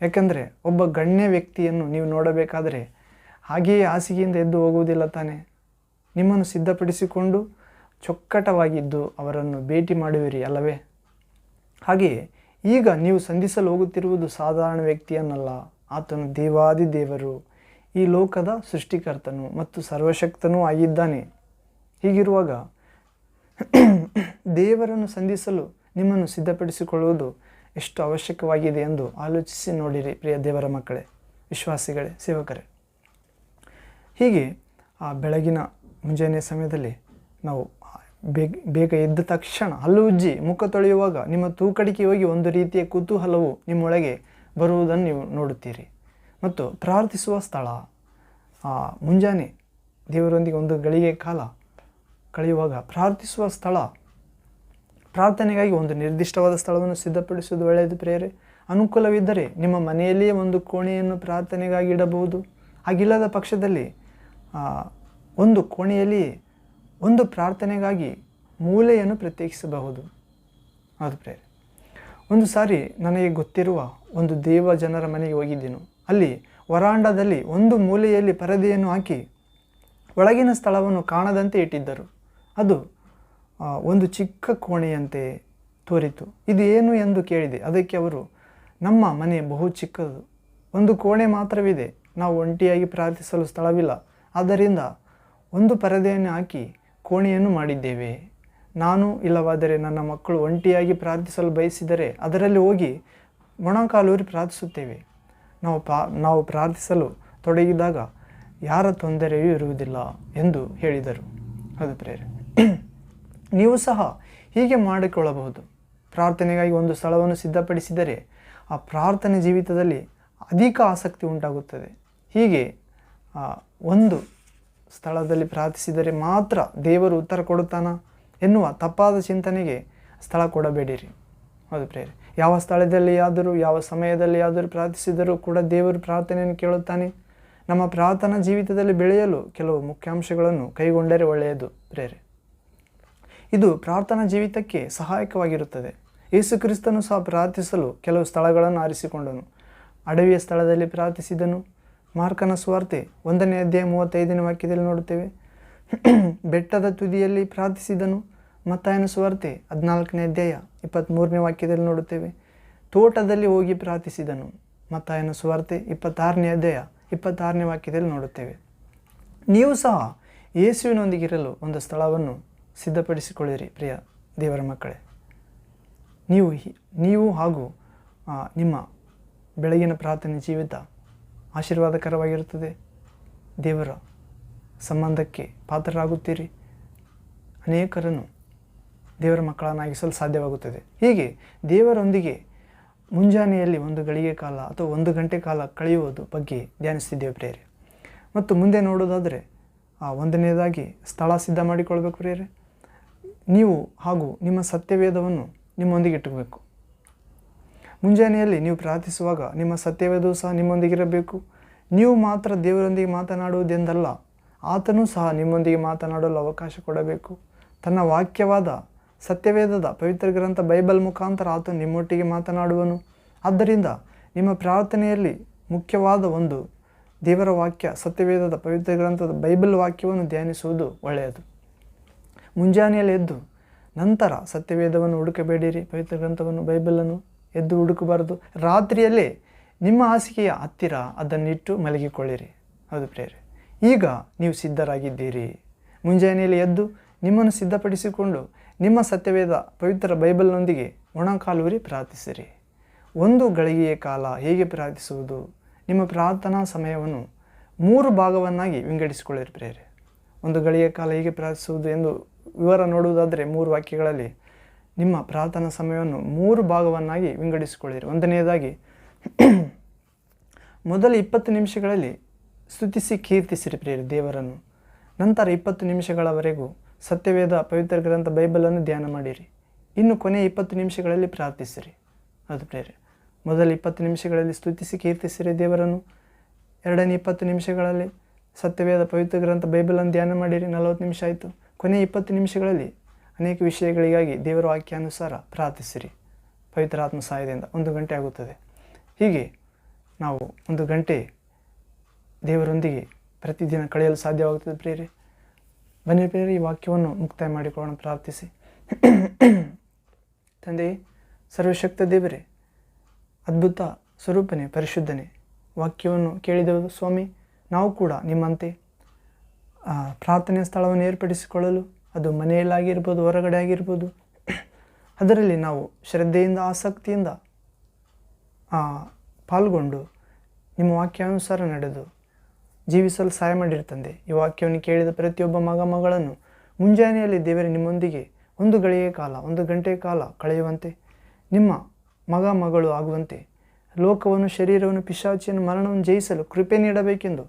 ಯಾಕಂದರೆ ಒಬ್ಬ ಗಣ್ಯ ವ್ಯಕ್ತಿಯನ್ನು ನೀವು ನೋಡಬೇಕಾದರೆ ಹಾಗೆಯೇ ಹಾಸಿಗೆಯಿಂದ ಎದ್ದು ಹೋಗುವುದಿಲ್ಲ ತಾನೆ. ನಿಮ್ಮನ್ನು ಸಿದ್ಧಪಡಿಸಿಕೊಂಡು ಚೊಕ್ಕಟವಾಗಿದ್ದು ಅವರನ್ನು ಭೇಟಿ ಮಾಡುವಿರಿ ಅಲ್ಲವೇ? ಹಾಗೆಯೇ ಈಗ ನೀವು ಸಂಧಿಸಲು ಹೋಗುತ್ತಿರುವುದು ಸಾಧಾರಣ ವ್ಯಕ್ತಿಯನ್ನಲ್ಲ, ಆತನು ದೇವಾದಿ ದೇವರು ಈ ಲೋಕದ ಸೃಷ್ಟಿಕರ್ತನು ಮತ್ತು ಸರ್ವಶಕ್ತನೂ ಆಗಿದ್ದಾನೆ. ಹೀಗಿರುವಾಗ ದೇವರನ್ನು ಸಂಧಿಸಲು ನಿಮ್ಮನ್ನು ಸಿದ್ಧಪಡಿಸಿಕೊಳ್ಳುವುದು ಎಷ್ಟು ಅವಶ್ಯಕವಾಗಿದೆ ಎಂದು ಆಲೋಚಿಸಿ ನೋಡಿರಿ, ಪ್ರಿಯ ದೇವರ ಮಕ್ಕಳೇ, ವಿಶ್ವಾಸಿಗಳೇ, ಸೇವಕರೇ. ಹೀಗೆ ಆ ಬೆಳಗಿನ ಮುಂಜಾನೆ ಸಮಯದಲ್ಲಿ ನಾವು ಬೇಗ ಬೇಗ ಎದ್ದ ತಕ್ಷಣ ಹಲ್ಲು ಉಜ್ಜಿ ಮುಖ ತೊಳೆಯುವಾಗ ನಿಮ್ಮ ತೂಕಡಿಕೆ ಹೋಗಿ ಒಂದು ರೀತಿಯ ಕುತೂಹಲವು ನಿಮ್ಮೊಳಗೆ ಬರುವುದನ್ನು ನೀವು ನೋಡುತ್ತೀರಿ. ಮತ್ತು ಪ್ರಾರ್ಥಿಸುವ ಸ್ಥಳ ಮುಂಜಾನೆ ದೇವರೊಂದಿಗೆ ಒಂದು ಗಳಿಗೆ ಕಾಲ ಕಳೆಯುವಾಗ ಪ್ರಾರ್ಥಿಸುವ ಸ್ಥಳ ಪ್ರಾರ್ಥನೆಗಾಗಿ ಒಂದು ನಿರ್ದಿಷ್ಟವಾದ ಸ್ಥಳವನ್ನು ಸಿದ್ಧಪಡಿಸುವುದು ಒಳ್ಳೆಯದು ಪ್ರೇರೆ ಅನುಕೂಲವಿದ್ದರೆ ನಿಮ್ಮ ಮನೆಯಲ್ಲಿಯೇ ಒಂದು ಕೋಣೆಯನ್ನು ಪ್ರಾರ್ಥನೆಗಾಗಿ ಇಡಬಹುದು. ಹಾಗಿಲ್ಲದ ಪಕ್ಷದಲ್ಲಿ ಒಂದು ಕೋಣೆಯಲ್ಲಿ ಒಂದು ಪ್ರಾರ್ಥನೆಗಾಗಿ ಮೂಲೆಯನ್ನು ಪ್ರತ್ಯೇಕಿಸಬಹುದು. ಅದು ಪ್ರೇರೆ ಒಂದು ಸಾರಿ ನನಗೆ ಗೊತ್ತಿರುವ ಒಂದು ದೇವ ಜನರ ಮನೆಗೆ ಹೋಗಿದ್ದೆನು. ಅಲ್ಲಿ ವರಾಂಡದಲ್ಲಿ ಒಂದು ಮೂಲೆಯಲ್ಲಿ ಪರದೆಯನ್ನು ಹಾಕಿ ಒಳಗಿನ ಸ್ಥಳವನ್ನು ಕಾಣದಂತೆ ಇಟ್ಟಿದ್ದರು. ಅದು ಒಂದು ಚಿಕ್ಕ ಕೋಣೆಯಂತೆ ತೋರಿತು. ಇದು ಏನು ಎಂದು ಕೇಳಿದೆ. ಅದಕ್ಕೆ ಅವರು, ನಮ್ಮ ಮನೆ ಬಹು ಚಿಕ್ಕದು. ಒಂದು ಕೋಣೆ ಮಾತ್ರವಿದೆ. ನಾವು ಒಂಟಿಯಾಗಿ ಪ್ರಾರ್ಥಿಸಲು ಸ್ಥಳವಿಲ್ಲ. ಆದ್ದರಿಂದ ಒಂದು ಪರದೆಯನ್ನು ಹಾಕಿ ಕೋಣೆಯನ್ನು ಮಾಡಿದ್ದೇವೆ. ನಾನು ಇಲ್ಲವಾದರೆ ನನ್ನ ಮಕ್ಕಳು ಒಂಟಿಯಾಗಿ ಪ್ರಾರ್ಥಿಸಲು ಬಯಸಿದರೆ ಅದರಲ್ಲಿ ಹೋಗಿ ಮೊಣಕಾಲೂರಿ ಪ್ರಾರ್ಥಿಸುತ್ತೇವೆ. ನಾವು ಪಾ, ನಾವು ಪ್ರಾರ್ಥಿಸಲು ತೊಡಗಿದಾಗ ಯಾರ ತೊಂದರೆಯೂ ಇರುವುದಿಲ್ಲ ಎಂದು ಹೇಳಿದರು. ಅದು ಪ್ರೇರೆ ನೀವು ಸಹ ಹೀಗೆ ಮಾಡಿಕೊಳ್ಳಬಹುದು. ಪ್ರಾರ್ಥನೆಗಾಗಿ ಒಂದು ಸ್ಥಳವನ್ನು ಸಿದ್ಧಪಡಿಸಿದರೆ ಆ ಪ್ರಾರ್ಥನೆ ಜೀವಿತದಲ್ಲಿ ಅಧಿಕ ಆಸಕ್ತಿ ಉಂಟಾಗುತ್ತದೆ. ಹೀಗೆ ಒಂದು ಸ್ಥಳದಲ್ಲಿ ಪ್ರಾರ್ಥಿಸಿದರೆ ಮಾತ್ರ ದೇವರು ಉತ್ತರ ಕೊಡುತ್ತಾನ ಎನ್ನುವ ತಪ್ಪಾದ ಚಿಂತನೆಗೆ ಸ್ಥಳ ಕೊಡಬೇಡಿರಿ. ಹೌದು ಪ್ರೇರೆ ಯಾವ ಸ್ಥಳದಲ್ಲಿ ಆದರೂ, ಯಾವ ಸಮಯದಲ್ಲಿ ಆದರೂ ಪ್ರಾರ್ಥಿಸಿದರೂ ಕೂಡ ದೇವರು ಪ್ರಾರ್ಥನೆಯನ್ನು ಕೇಳುತ್ತಾನೆ. ನಮ್ಮ ಪ್ರಾರ್ಥನಾ ಜೀವಿತದಲ್ಲಿ ಬೆಳೆಯಲು ಕೆಲವು ಮುಖ್ಯಾಂಶಗಳನ್ನು ಕೈಗೊಂಡರೆ ಒಳ್ಳೆಯದು ಪ್ರೇರೆ ಇದು ಪ್ರಾರ್ಥನಾ ಜೀವಿತಕ್ಕೆ ಸಹಾಯಕವಾಗಿರುತ್ತದೆ. ಯೇಸು ಕ್ರಿಸ್ತನು ಸಹ ಪ್ರಾರ್ಥಿಸಲು ಕೆಲವು ಸ್ಥಳಗಳನ್ನು ಆರಿಸಿಕೊಂಡನು. ಅಡವಿಯ ಸ್ಥಳದಲ್ಲಿ ಪ್ರಾರ್ಥಿಸಿದನು. ಮಾರ್ಕನ ಸ್ವಾರ್ತೆ ಒಂದನೇ ಅಧ್ಯಾಯ ಮೂವತ್ತೈದನೇ ವಾಕ್ಯದಲ್ಲಿ ನೋಡುತ್ತೇವೆ. ಬೆಟ್ಟದ ತುದಿಯಲ್ಲಿ ಪ್ರಾರ್ಥಿಸಿದನು. ಮತ್ತಾಯನ ಸ್ವಾರ್ತೆ ಹದಿನಾಲ್ಕನೇ ಅಧ್ಯಾಯ ಇಪ್ಪತ್ತ್ಮೂರನೇ ವಾಕ್ಯದಲ್ಲಿ ನೋಡುತ್ತೇವೆ. ತೋಟದಲ್ಲಿ ಹೋಗಿ ಪ್ರಾರ್ಥಿಸಿದನು. ಮತ್ತಾಯನ ಸ್ವಾರ್ತೆ ಇಪ್ಪತ್ತಾರನೇ ಅಧ್ಯಾಯ ಇಪ್ಪತ್ತಾರನೇ ವಾಕ್ಯದಲ್ಲಿ ನೋಡುತ್ತೇವೆ. ನೀವು ಸಹ ಯೇಸುವಿನೊಂದಿಗಿರಲು ಒಂದು ಸ್ಥಳವನ್ನು ಸಿದ್ಧಪಡಿಸಿಕೊಳ್ಳಿರಿ ಪ್ರಿಯ ದೇವರ ಮಕ್ಕಳೇ. ನೀವು ನೀವು ಹಾಗೂ ನಿಮ್ಮ ಬೆಳಗಿನ ಪ್ರಾರ್ಥನೆ ಜೀವಿತ ಆಶೀರ್ವಾದಕರವಾಗಿರುತ್ತದೆ. ದೇವರ ಸಂಬಂಧಕ್ಕೆ ಪಾತ್ರರಾಗುತ್ತೀರಿ. ಅನೇಕರನ್ನು ದೇವರ ಮಕ್ಕಳನ್ನಾಗಿಸಲು ಸಾಧ್ಯವಾಗುತ್ತದೆ. ಹೀಗೆ ದೇವರೊಂದಿಗೆ ಮುಂಜಾನೆಯಲ್ಲಿ ಒಂದು ಗಳಿಗೆ ಕಾಲ ಅಥವಾ ಒಂದು ಗಂಟೆ ಕಾಲ ಕಳೆಯುವುದು ಬಗ್ಗೆ ಧ್ಯಾನಿಸ್ತಿದ್ದೇವೆ ಪ್ರೇರೆ ಮತ್ತು ಮುಂದೆ ನೋಡೋದಾದರೆ ಆ ಒಂದನೇದಾಗಿ ಸ್ಥಳ ಸಿದ್ಧ ಮಾಡಿಕೊಳ್ಬೇಕು ಪ್ರೇರೆ ನೀವು ಹಾಗೂ ನಿಮ್ಮ ಸತ್ಯವೇದವನ್ನು ನಿಮ್ಮೊಂದಿಗೆ ಇಟ್ಟಬೇಕು. ಮುಂಜಾನೆಯಲ್ಲಿ ನೀವು ಪ್ರಾರ್ಥಿಸುವಾಗ ನಿಮ್ಮ ಸತ್ಯವೇದವು ಸಹ ನಿಮ್ಮೊಂದಿಗಿರಬೇಕು ನೀವು ಮಾತ್ರ ದೇವರೊಂದಿಗೆ ಮಾತನಾಡುವುದೆಂದಲ್ಲ, ಆತನೂ ಸಹ ನಿಮ್ಮೊಂದಿಗೆ ಮಾತನಾಡಲು ಅವಕಾಶ ಕೊಡಬೇಕು. ತನ್ನ ವಾಕ್ಯವಾದ ಸತ್ಯವೇದದ ಪವಿತ್ರ ಗ್ರಂಥ ಬೈಬಲ್ ಮುಖಾಂತರ ಆತನು ನಿಮ್ಮೊಟ್ಟಿಗೆ ಮಾತನಾಡುವನು. ಆದ್ದರಿಂದ ನಿಮ್ಮ ಪ್ರಾರ್ಥನೆಯಲ್ಲಿ ಮುಖ್ಯವಾದ ಒಂದು ದೇವರ ವಾಕ್ಯ ಸತ್ಯವೇದದ ಪವಿತ್ರ ಗ್ರಂಥದ ಬೈಬಲ್ ವಾಕ್ಯವನ್ನು ಧ್ಯಾನಿಸುವುದು ಒಳ್ಳೆಯದು. ಮುಂಜಾನೆಯಲ್ಲಿ ಎದ್ದು ನಂತರ ಸತ್ಯವೇದವನ್ನು ಹುಡುಕಬೇಡಿರಿ, ಪವಿತ್ರ ಗ್ರಂಥವನ್ನು, ಬೈಬಲನ್ನು ಎದ್ದು ಹುಡುಕಬಾರದು. ರಾತ್ರಿಯಲ್ಲೇ ನಿಮ್ಮ ಹಾಸಿಗೆಯ ಹತ್ತಿರ ಅದನ್ನಿಟ್ಟು ಮಲಗಿಕೊಳ್ಳಿರಿ. ಹೌದು ಪ್ರೇರೆ ಈಗ ನೀವು ಸಿದ್ಧರಾಗಿದ್ದೀರಿ. ಮುಂಜಾನೆಯಲ್ಲಿ ಎದ್ದು ನಿಮ್ಮನ್ನು ಸಿದ್ಧಪಡಿಸಿಕೊಂಡು ನಿಮ್ಮ ಸತ್ಯವೇದ, ಪವಿತ್ರ ಬೈಬಲ್ನೊಂದಿಗೆ ಒಣಕಾಲೂರಿ ಪ್ರಾರ್ಥಿಸಿರಿ. ಒಂದು ಗಳಿಗೆಯ ಕಾಲ ಹೇಗೆ ಪ್ರಾರ್ಥಿಸುವುದು? ನಿಮ್ಮ ಪ್ರಾರ್ಥನಾ ಸಮಯವನ್ನು ಮೂರು ಭಾಗವನ್ನಾಗಿ ವಿಂಗಡಿಸಿಕೊಳ್ಳಿರಿ ಪ್ರೇರೆ ಒಂದು ಗಳಿಗೆಯ ಕಾಲ ಹೇಗೆ ಪ್ರಾರ್ಥಿಸುವುದು ಎಂದು ವಿವರ ನೋಡುವುದಾದರೆ ಮೂರು ವಾಕ್ಯಗಳಲ್ಲಿ, ನಿಮ್ಮ ಪ್ರಾರ್ಥನಾ ಸಮಯವನ್ನು ಮೂರು ಭಾಗವನ್ನಾಗಿ ವಿಂಗಡಿಸಿಕೊಳ್ಳಿರಿ. ಒಂದನೆಯದಾಗಿ, ಮೊದಲ ಇಪ್ಪತ್ತು ನಿಮಿಷಗಳಲ್ಲಿ ಸ್ತುತಿಸಿ ಕೀರ್ತಿಸಿರಿ ಪ್ರಿಯರಿ ದೇವರನ್ನು. ನಂತರ ಇಪ್ಪತ್ತು ನಿಮಿಷಗಳವರೆಗೂ ಸತ್ಯವೇದ ಪವಿತ್ರ ಗ್ರಂಥ ಬೈಬಲನ್ನು ಧ್ಯಾನ ಮಾಡಿರಿ. ಇನ್ನು ಕೊನೆಯ ಇಪ್ಪತ್ತು ನಿಮಿಷಗಳಲ್ಲಿ ಪ್ರಾರ್ಥಿಸಿರಿ. ಅದು ಪ್ರೇರೆ ಮೊದಲ ಇಪ್ಪತ್ತು ನಿಮಿಷಗಳಲ್ಲಿ ಸ್ತುತಿಸಿ ಕೀರ್ತಿಸಿರಿ ದೇವರನ್ನು. ಎರಡನೇ ಇಪ್ಪತ್ತು ನಿಮಿಷಗಳಲ್ಲಿ ಸತ್ಯವೇದ ಪವಿತ್ರ ಗ್ರಂಥ ಬೈಬಲನ್ನು ಧ್ಯಾನ ಮಾಡಿರಿ. ನಲವತ್ತು ನಿಮಿಷ ಆಯಿತು. ಕೊನೆಯ ಇಪ್ಪತ್ತು ನಿಮಿಷಗಳಲ್ಲಿ ಅನೇಕ ವಿಷಯಗಳಿಗಾಗಿ ದೇವರ ವಾಕ್ಯಾನುಸಾರ ಪ್ರಾರ್ಥಿಸಿರಿ. ಪವಿತ್ರಾತ್ಮ ಸಹಾಯದಿಂದ ಒಂದು ಗಂಟೆ ಆಗುತ್ತದೆ. ಹೀಗೆ ನಾವು ಒಂದು ಗಂಟೆ ದೇವರೊಂದಿಗೆ ಪ್ರತಿದಿನ ಕಳೆಯಲು ಸಾಧ್ಯವಾಗುತ್ತದೆ ಪ್ರೇರಿ ಬನ್ನಿ ಪ್ರೇರಿ ಈ ವಾಕ್ಯವನ್ನು ಮುಕ್ತಾಯ ಮಾಡಿಕೊಳ್ಳೋಣ, ಪ್ರಾರ್ಥಿಸಿ. ತಂದೆಯೇ, ಸರ್ವಶಕ್ತ ದೇವರೇ, ಅದ್ಭುತ ಸ್ವರೂಪನೇ, ಪರಿಶುದ್ಧನೇ, ವಾಕ್ಯವನ್ನು ಕೇಳಿದವರು ಸ್ವಾಮಿ, ನಾವು ಕೂಡ ನಿಮ್ಮಂತೆ ಆ, ಪ್ರಾರ್ಥನೆಯ ಸ್ಥಳವನ್ನು ಏರ್ಪಡಿಸಿಕೊಳ್ಳಲು ಅದು ಮನೆಯಲ್ಲಾಗಿರ್ಬೋದು ಹೊರಗಡೆ ಆಗಿರ್ಬೋದು ಅದರಲ್ಲಿ ನಾವು ಶ್ರದ್ಧೆಯಿಂದ ಆಸಕ್ತಿಯಿಂದ ಪಾಲ್ಗೊಂಡು ನಿಮ್ಮ ವಾಕ್ಯಾನುಸಾರ ನಡೆದು ಜೀವಿಸಲು ಸಹಾಯ ಮಾಡಿರ್ತಂದೆ ಈ ವಾಕ್ಯವನ್ನು ಕೇಳಿದ ಪ್ರತಿಯೊಬ್ಬ ಮಗ ಮಗಳನ್ನು ಮುಂಜಾನೆಯಲ್ಲಿ ದೇವರೇ ನಿಮ್ಮೊಂದಿಗೆ ಒಂದು ಗಳಿಗೆ ಕಾಲ ಒಂದು ಗಂಟೆ ಕಾಲ ಕಳೆಯುವಂತೆ ನಿಮ್ಮ ಮಗ ಮಗಳು ಆಗುವಂತೆ ಲೋಕವನ್ನು ಶರೀರವನ್ನು ಪಿಶಾಚಿಯನ್ನು ಮರಣವನ್ನು ಜಯಿಸಲು ಕೃಪೆ ನೀಡಬೇಕೆಂದು